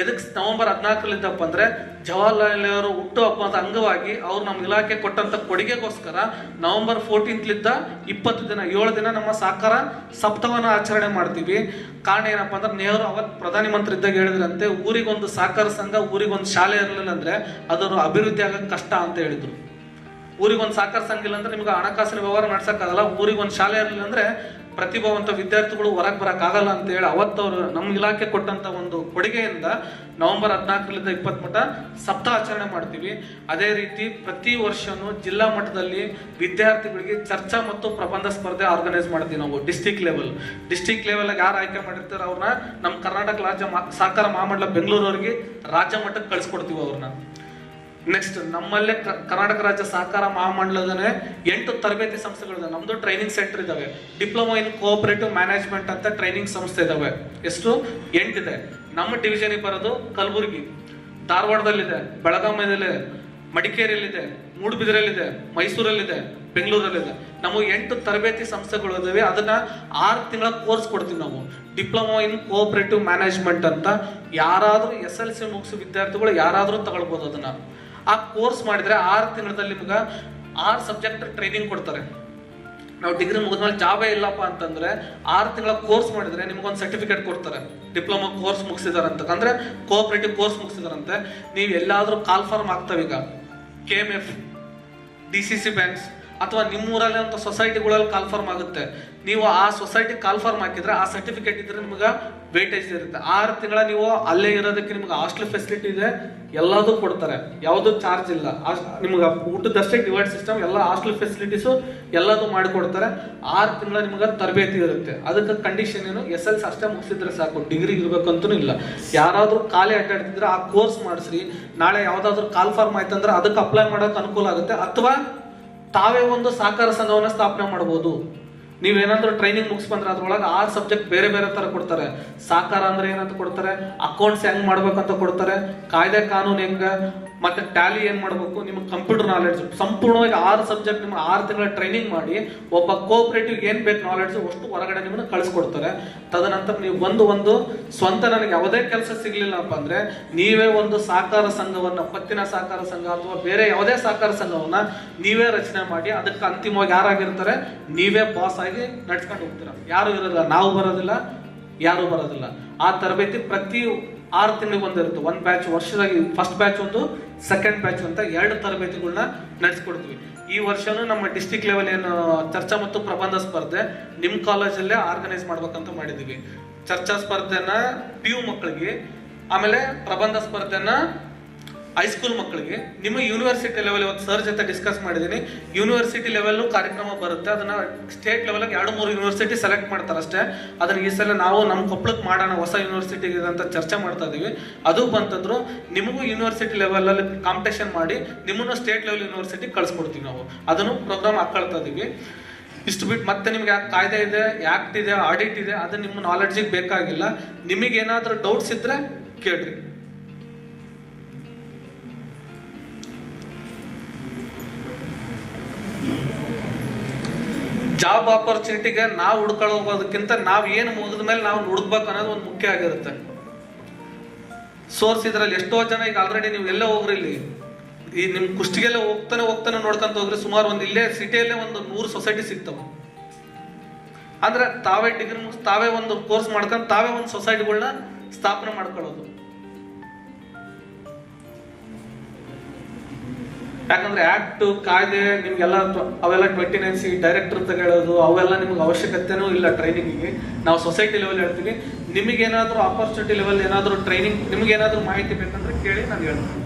ಎದಕ್ಕೆ ನವಂಬರ್ ಹದಿನಾಲ್ಕರಲ್ಲಿದ್ದಪ್ಪ ಅಂದರೆ ಜವಾಹರ್ಲಾಲ್ ನೆಹರು ಹುಟ್ಟು ಹಬ್ಬದ ಅಂಗವಾಗಿ ಅವ್ರು ನಮ್ಮ ಇಲಾಖೆ ಕೊಟ್ಟಂತ ಕೊಡುಗೆಗೋಸ್ಕರ ನವಂಬರ್ ಫೋರ್ಟೀನ್ತ್ಲಿದ್ದ ಇಪ್ಪತ್ತು ದಿನ, ಏಳು ದಿನ ನಮ್ಮ ಸಾಕಾರ ಸಪ್ತಾಹವನ್ನು ಆಚರಣೆ ಮಾಡ್ತೀವಿ. ಕಾರಣ ಏನಪ್ಪ ಅಂದ್ರೆ ನೆಹರು ಅವತ್ತು ಪ್ರಧಾನಿ ಮಂತ್ರಿ ಇದ್ದಾಗ ಹೇಳಿದ್ರಂತೆ, ಊರಿಗೊಂದು ಸಾಕಾರ ಸಂಘ, ಊರಿಗೊಂದು ಶಾಲೆ ಇರಲಿಲ್ಲ ಅಂದ್ರೆ ಅದರ ಅಭಿವೃದ್ಧಿ ಆಗಕ್ಕೆ ಕಷ್ಟ ಅಂತ ಹೇಳಿದ್ರು. ಊರಿಗೆ ಒಂದು ಸಹಕಾರ ಸಂಘ ಇಲ್ಲ ಅಂದ್ರೆ ನಿಮ್ಗೆ ಹಣಕಾಸಿನ ವ್ಯವಹಾರ ನಡ್ಸಕ್ಕಾಗಲ್ಲ ಊರಿಗೆ ಒಂದು ಶಾಲೆ ಇರಲಿಲ್ಲ ಅಂದ್ರೆ ಪ್ರತಿಭಾವಂತ ವಿದ್ಯಾರ್ಥಿಗಳು ಹೊರಗೆ ಬರೋಕ್ಕಾಗಲ್ಲ ಅಂತ ಹೇಳಿ ಅವತ್ತವರು ನಮ್ಮ ಇಲಾಖೆ ಕೊಟ್ಟಂತ ಒಂದು ಕೊಡುಗೆಯಿಂದ ನವೆಂಬರ್ ಹದಿನಾಲ್ಕರಿಂದ ಇಪ್ಪತ್ತ್ ಮಟ್ಟ ಸಪ್ತಾಹ ಆಚರಣೆ ಮಾಡ್ತೀವಿ. ಅದೇ ರೀತಿ ಪ್ರತಿ ವರ್ಷನೂ ಜಿಲ್ಲಾ ಮಟ್ಟದಲ್ಲಿ ವಿದ್ಯಾರ್ಥಿಗಳಿಗೆ ಚರ್ಚಾ ಮತ್ತು ಪ್ರಬಂಧ ಸ್ಪರ್ಧೆ ಆರ್ಗನೈಸ್ ಮಾಡ್ತೀವಿ ನಾವು ಡಿಸ್ಟಿಕ್ ಲೆವೆಲ್. ಡಿಸ್ಟಿಕ್ ಲೆವೆಲ್ ಯಾರು ಆಯ್ಕೆ ಮಾಡಿರ್ತಾರೆ ಅವ್ರನ್ನ ನಮ್ಮ ಕರ್ನಾಟಕ ರಾಜ್ಯ ಮಾ- ಸಹಕಾರ ಮಹಾಮಂಡಲ ಬೆಂಗಳೂರವ್ರಿಗೆ ರಾಜ್ಯ ಮಟ್ಟಕ್ಕೆ ಕಳಿಸ್ಕೊಡ್ತೀವಿ ಅವ್ರನ್ನ. ನೆಕ್ಸ್ಟ್ ನಮ್ಮಲ್ಲೇ ಕರ್ನಾಟಕ ರಾಜ್ಯ ಸಹಕಾರ ಮಹಾಮಂಡಲದೇ ಎಂಟು ತರಬೇತಿ ಸಂಸ್ಥೆಗಳಿದೆ ನಮ್ಮದು ಟ್ರೈನಿಂಗ್ ಸೆಂಟರ್ ಇದಾವೆ. ಡಿಪ್ಲೊಮಾ ಇನ್ ಕೋಆಪರೇಟಿವ್ ಮ್ಯಾನೇಜ್ಮೆಂಟ್ ಅಂತ ಟ್ರೈನಿಂಗ್ ಸಂಸ್ಥೆ ಇದಾವೆ. ಎಷ್ಟು? ಎಂಟಿದೆ. ನಮ್ಮ ಡಿವಿಷನ್ ಬರೋದು ಕಲಬುರಗಿ. ಧಾರವಾಡದಲ್ಲಿದೆ ಬೆಳಗಾವಿಯಲ್ಲಿದೆ ಮಡಿಕೇರಿಯಲ್ಲಿದೆ ಮೂಡುಬಿದಿರೆಯಲ್ಲಿದೆ ಮೈಸೂರಲ್ಲಿದೆ, ಬೆಂಗಳೂರಲ್ಲಿದೆ. ನಾವು ಎಂಟು ತರಬೇತಿ ಸಂಸ್ಥೆಗಳು ಇದಾವೆ. ಅದನ್ನ ಆರು ತಿಂಗಳ ಕೋರ್ಸ್ ಕೊಡ್ತೀವಿ ನಾವು. ಡಿಪ್ಲೊಮಾ ಇನ್ ಕೋಆಪರೇಟಿವ್ ಮ್ಯಾನೇಜ್ಮೆಂಟ್ ಅಂತ ಯಾರಾದರೂ ಎಸ್ ಎಲ್ ಸಿ ಮುಗಿಸೋ ವಿದ್ಯಾರ್ಥಿಗಳು ಯಾರಾದರೂ ತಗೊಳ್ಬೋದು ಅದನ್ನ. ಆ ಕೋರ್ಸ್ ಮಾಡಿದರೆ ಆರು ತಿಂಗಳಲ್ಲಿ ನಿಮ್ಗೆ ಆರು ಸಬ್ಜೆಕ್ಟ್ ಟ್ರೈನಿಂಗ್ ಕೊಡ್ತಾರೆ. ನಾವು ಡಿಗ್ರಿ ಮುಗಿದ್ಮೇಲೆ ಜಾಬೇ ಇಲ್ಲಪ್ಪ ಅಂತಂದ್ರೆ ಆರು ತಿಂಗಳ ಕೋರ್ಸ್ ಮಾಡಿದ್ರೆ ನಿಮ್ಗೊಂದು ಸರ್ಟಿಫಿಕೇಟ್ ಕೊಡ್ತಾರೆ. ಡಿಪ್ಲೊಮಾ ಕೋರ್ಸ್ ಮುಗಿಸಿದಾರಂತ. ಅಂದ್ರೆ ಕೋಆಪರೇಟಿವ್ ಕೋರ್ಸ್ ಮುಗಿಸಿದಾರಂತೆ. ನೀವು ಎಲ್ಲಾದ್ರೂ call form ಆಗ್ತಾವೀಗ K M F D C C banks ಅಥವಾ ನಿಮ್ಮೂರಲ್ಲಿ ಅಂತ ಸೊಸೈಟಿಗಳಲ್ಲಿ ಕಾಲ್ ಫಾರ್ಮ್ ಆಗುತ್ತೆ. ನೀವು ಆ ಸೊಸೈಟಿ ಕಾಲ್ ಫಾರ್ಮ್ ಹಾಕಿದ್ರೆ ಆ ಸರ್ಟಿಫಿಕೇಟ್ ಇದ್ರೆ ನಿಮ್ಗೆ ವೇಟೇಜ್ ಇರುತ್ತೆ. ಆರು ತಿಂಗಳ ನೀವು ಅಲ್ಲೇ ಇರೋದಕ್ಕೆ ನಿಮ್ಗೆ ಹಾಸ್ಟೆಲ್ ಫೆಸಿಲಿಟಿ ಇದೆ, ಎಲ್ಲದೂ ಕೊಡ್ತಾರೆ. ಯಾವುದು ಚಾರ್ಜ್ ಇಲ್ಲ. ನಿಮ್ಗೆ ಊಟದಷ್ಟೇ ಡಿವೈಡ್ ಸಿಸ್ಟಮ್ ಎಲ್ಲ ಹಾಸ್ಟೆಲ್ ಫೆಸಿಲಿಟೀಸು ಎಲ್ಲದು ಮಾಡಿಕೊಡ್ತಾರೆ. ಆರು ತಿಂಗಳ ನಿಮ್ಗೆ ತರಬೇತಿ ಇರುತ್ತೆ. ಅದಕ್ಕೆ ಕಂಡೀಷನ್ ಏನು? ಎಸ್ ಎಲ್ ಸಿ ಅಷ್ಟೇ ಮುಗಿಸಿದ್ರೆ ಸಾಕು. ಡಿಗ್ರಿ ಇರಬೇಕಂತೂ ಇಲ್ಲ. ಯಾರಾದರೂ ಖಾಲಿ ಅಡ್ಡಾಡ್ತಿದ್ರೆ ಆ ಕೋರ್ಸ್ ಮಾಡಿಸ್ರಿ. ನಾಳೆ ಯಾವುದಾದ್ರೂ ಕಾಲ್ ಫಾರ್ಮ್ ಆಯ್ತಂದ್ರೆ ಅದಕ್ಕೆ ಅಪ್ಲೈ ಮಾಡೋಕೆ ಅನುಕೂಲ ಆಗುತ್ತೆ. ಅಥವಾ ತಾವೇ ಒಂದು ಸಹಕಾರ ಸಂಘವನ್ನ ಸ್ಥಾಪನೆ ಮಾಡ್ಬೋದು. ನೀವೇನಾದ್ರೂ ಟ್ರೈನಿಂಗ್ ಮುಗಿಸ್ ಬಂದ್ರೆ ಅದ್ರೊಳಗೆ ಆ ಸಬ್ಜೆಕ್ಟ್ ಬೇರೆ ಬೇರೆ ತರ ಕೊಡ್ತಾರೆ. ಸಾಕಾರ ಅಂದ್ರೆ ಏನಂತ ಕೊಡ್ತಾರೆ? ಅಕೌಂಟ್ಸ್ ಹೆಂಗ್ ಮಾಡ್ಬೇಕಂತ ಕೊಡ್ತಾರೆ? ಕಾಯ್ದೆ ಕಾನೂನು ಹೆಂಗ ಮತ್ತೆ ಟ್ಯಾಲಿ ಏನ್ ಮಾಡಬೇಕು? ನಿಮ್ಗೆ ಕಂಪ್ಯೂಟರ್ ನಾಲೆಡ್ಜ್ ಸಂಪೂರ್ಣವಾಗಿ ಆರು ಸಬ್ಜೆಕ್ಟ್ ನಿಮ್ಗೆ ಆರು ತಿಂಗಳ ಟ್ರೈನಿಂಗ್ ಮಾಡಿ, ಒಬ್ಬ ಕೋಆಪರೇಟಿವ್ ಏನ್ ಬೇಕು ನಾಲೆಡ್ಜ್ ಅಷ್ಟು ಹೊರಗಡೆ ನಿಮ್ಮನ್ನು ಕಳಿಸ್ಕೊಡ್ತಾರೆ. ತದನಂತರ ನೀವು ಒಂದು ಒಂದು ಸ್ವಂತ ನನಗೆ ಯಾವುದೇ ಕೆಲಸ ಸಿಗ್ಲಿಲ್ಲಪ್ಪ ಅಂದ್ರೆ, ನೀವೇ ಒಂದು ಸಹಕಾರ ಸಂಘವನ್ನ, ಪತ್ತಿನ ಸಹಕಾರ ಸಂಘ ಅಥವಾ ಬೇರೆ ಯಾವುದೇ ಸಹಕಾರ ಸಂಘವನ್ನ ನೀವೇ ರಚನೆ ಮಾಡಿ, ಅದಕ್ಕೆ ಅಂತಿಮವಾಗಿ ಯಾರಾಗಿರ್ತಾರೆ, ನೀವೇ ಬಾಸ್ ಆಗಿ ನಡ್ಸ್ಕೊಂಡು ಹೋಗ್ತೀರ. ಯಾರು ಇರೋದಿಲ್ಲ, ನಾವು ಬರೋದಿಲ್ಲ, ಯಾರು ಬರೋದಿಲ್ಲ. ಆ ತರಬೇತಿ ಪ್ರತಿ ಆರು ತಿಂಗಳಿಗೆ ಒಂದಿರುತ್ತೆ ಒಂದು ಬ್ಯಾಚ್ ವರ್ಷದಾಗಿ ಫಸ್ಟ್ ಬ್ಯಾಚ್ ಒಂದು ಸೆಕೆಂಡ್ ಬ್ಯಾಚ್ ಅಂತ ಎರಡು ತರಬೇತಿಗಳನ್ನ ನಡೆಸ್ಕೊಡ್ತೀವಿ. ಈ ವರ್ಷನೂ ನಮ್ಮ ಡಿಸ್ಟಿಕ್ ಲೆವೆಲ್ ಏನು ಚರ್ಚಾ ಮತ್ತು ಪ್ರಬಂಧ ಸ್ಪರ್ಧೆ ನಿಮ್ಮ ಕಾಲೇಜಲ್ಲೇ ಆರ್ಗನೈಸ್ ಮಾಡ್ಬೇಕಂತ ಮಾಡಿದ್ದೀವಿ. ಚರ್ಚಾ ಸ್ಪರ್ಧೆನ ಪಿ ಯು ಮಕ್ಕಳಿಗೆ, ಆಮೇಲೆ ಪ್ರಬಂಧ ಸ್ಪರ್ಧೆನ ಹೈಸ್ಕೂಲ್ ಮಕ್ಕಳಿಗೆ, ನಿಮ್ಮ ಯೂನಿವರ್ಸಿಟಿ ಲೆವೆಲ್ ಇವತ್ತು ಸರ್ ಜೊತೆ ಡಿಸ್ಕಸ್ ಮಾಡಿದ್ದೀನಿ. ಯೂನಿವರ್ಸಿಟಿ ಲೆವೆಲ್ ಕಾರ್ಯಕ್ರಮ ಬರುತ್ತೆ. ಅದನ್ನ ಸ್ಟೇಟ್ ಲೆವೆಲ್ಗೆ ಎರಡು ಮೂರು ಯೂನಿವರ್ಸಿಟಿ ಸೆಲೆಕ್ಟ್ ಮಾಡ್ತಾರೆ ಅಷ್ಟೇ. ಅದನ್ನ ಈ ಸಲ ನಾವು ನಮ್ಮ ಕೊಪ್ಪಳಕ್ಕೆ ಮಾಡೋಣ, ಹೊಸ ಯೂನಿವರ್ಸಿಟಿ ಅಂತ ಚರ್ಚೆ ಮಾಡ್ತಾ ಇದೀವಿ. ಅದು ಬಂತಂದ್ರು ನಿಮಗೂ ಯೂನಿವರ್ಸಿಟಿ ಲೆವೆಲಲ್ಲಿ ಕಾಂಪಿಟೇಷನ್ ಮಾಡಿ, ನಿಮ್ಮನ್ನು ಸ್ಟೇಟ್ ಲೆವೆಲ್ ಯೂನಿವರ್ಸಿಟಿ ಕಳಿಸ್ಕೊಡ್ತೀವಿ ನಾವು. ಅದನ್ನು ಪ್ರೋಗ್ರಾಮ್ ಹಾಕೊಳ್ತಾ ಇದೀವಿ. ಇಷ್ಟು ಬಿಟ್ಟು ಮತ್ತೆ ನಿಮ್ಗೆ ಯಾಕೆ ಕಾಯ್ದೆ ಇದೆ ಆಕ್ಟ್ ಇದೆ ಆಡಿಟ್ ಇದೆ ಅದು ನಿಮ್ಮ ನಾಲೆಡ್ಜಿಗೆ ಬೇಕಾಗಿಲ್ಲ. ನಿಮಗೆ ಏನಾದರೂ ಡೌಟ್ಸ್ ಇದ್ರೆ ಕೇಳ್ರಿ. ಜಾಬ್ ಆಪರ್ಚುನಿಟಿಗೆ ನಾವು ಹುಡ್ಕೊಳ್ಳೋದಕ್ಕಿಂತ ನಾವು ಏನು ಮುಗಿದ ಮೇಲೆ ನಾವು ಹುಡುಕ್ಬೇಕು ಅನ್ನೋದು ಒಂದು ಮುಖ್ಯ ಆಗಿರುತ್ತೆ. ಸೋರ್ಸ್ ಇದ್ರಲ್ಲಿ ಎಷ್ಟೋ ಜನ ಈಗ ಆಲ್ರೆಡಿ ನೀವು ಎಲ್ಲ ಹೋಗ್ರಿ ಈ ನಿಮ್ ಕುಷ್ಟಿಗೆಲ್ಲ ಹೋಗ್ತಾನೆ ಹೋಗ್ತಾನೆ ನೋಡ್ಕೊಂತ ಹೋಗ್ರಿ ಸುಮಾರು ಒಂದು ಇಲ್ಲೇ ಸಿಟಿಯಲ್ಲೇ ಒಂದು ನೂರು ಸೊಸೈಟಿ ಸಿಗ್ತವೆ. ಅಂದ್ರೆ ತಾವೇ ಡಿಗ್ರಿ ಮುಗಿಸ್ ತಾವೇ ಒಂದು ಕೋರ್ಸ್ ಮಾಡ್ಕೊಂಡು ತಾವೇ ಒಂದು ಸೊಸೈಟಿಗಳನ್ನ ಸ್ಥಾಪನೆ ಮಾಡ್ಕೊಳ್ಳೋದು. ಯಾಕಂದ್ರೆ ಆಕ್ಟ್ ಕಾಯ್ದೆ, ನಿಮ್ಗೆಲ್ಲ ಅವೆಲ್ಲ ಟ್ವೆಂಟಿ ನೈನ್ ಸಿ ಡೈರೆಕ್ಟರ್ ತಗೊಳ್ಳೋದು, ಅವೆಲ್ಲ ನಿಮ್ಗೆ ಅವಶ್ಯಕತೆನೂ ಇಲ್ಲ ಟ್ರೈನಿಂಗಿಗೆ ನಾವು ಸೊಸೈಟಿ ಲೆವೆಲ್ ಹೇಳ್ತೀವಿ. ನಿಮಗೇನಾದ್ರೂ ಆಪರ್ಚುನಿಟಿ ಲೆವೆಲ್ ಏನಾದರೂ ಟ್ರೈನಿಂಗ್ ನಿಮ್ಗೆ ಏನಾದರೂ ಮಾಹಿತಿ ಬೇಕಂದ್ರೆ ಕೇಳಿ ನಾನು ಹೇಳ್ತೀನಿ.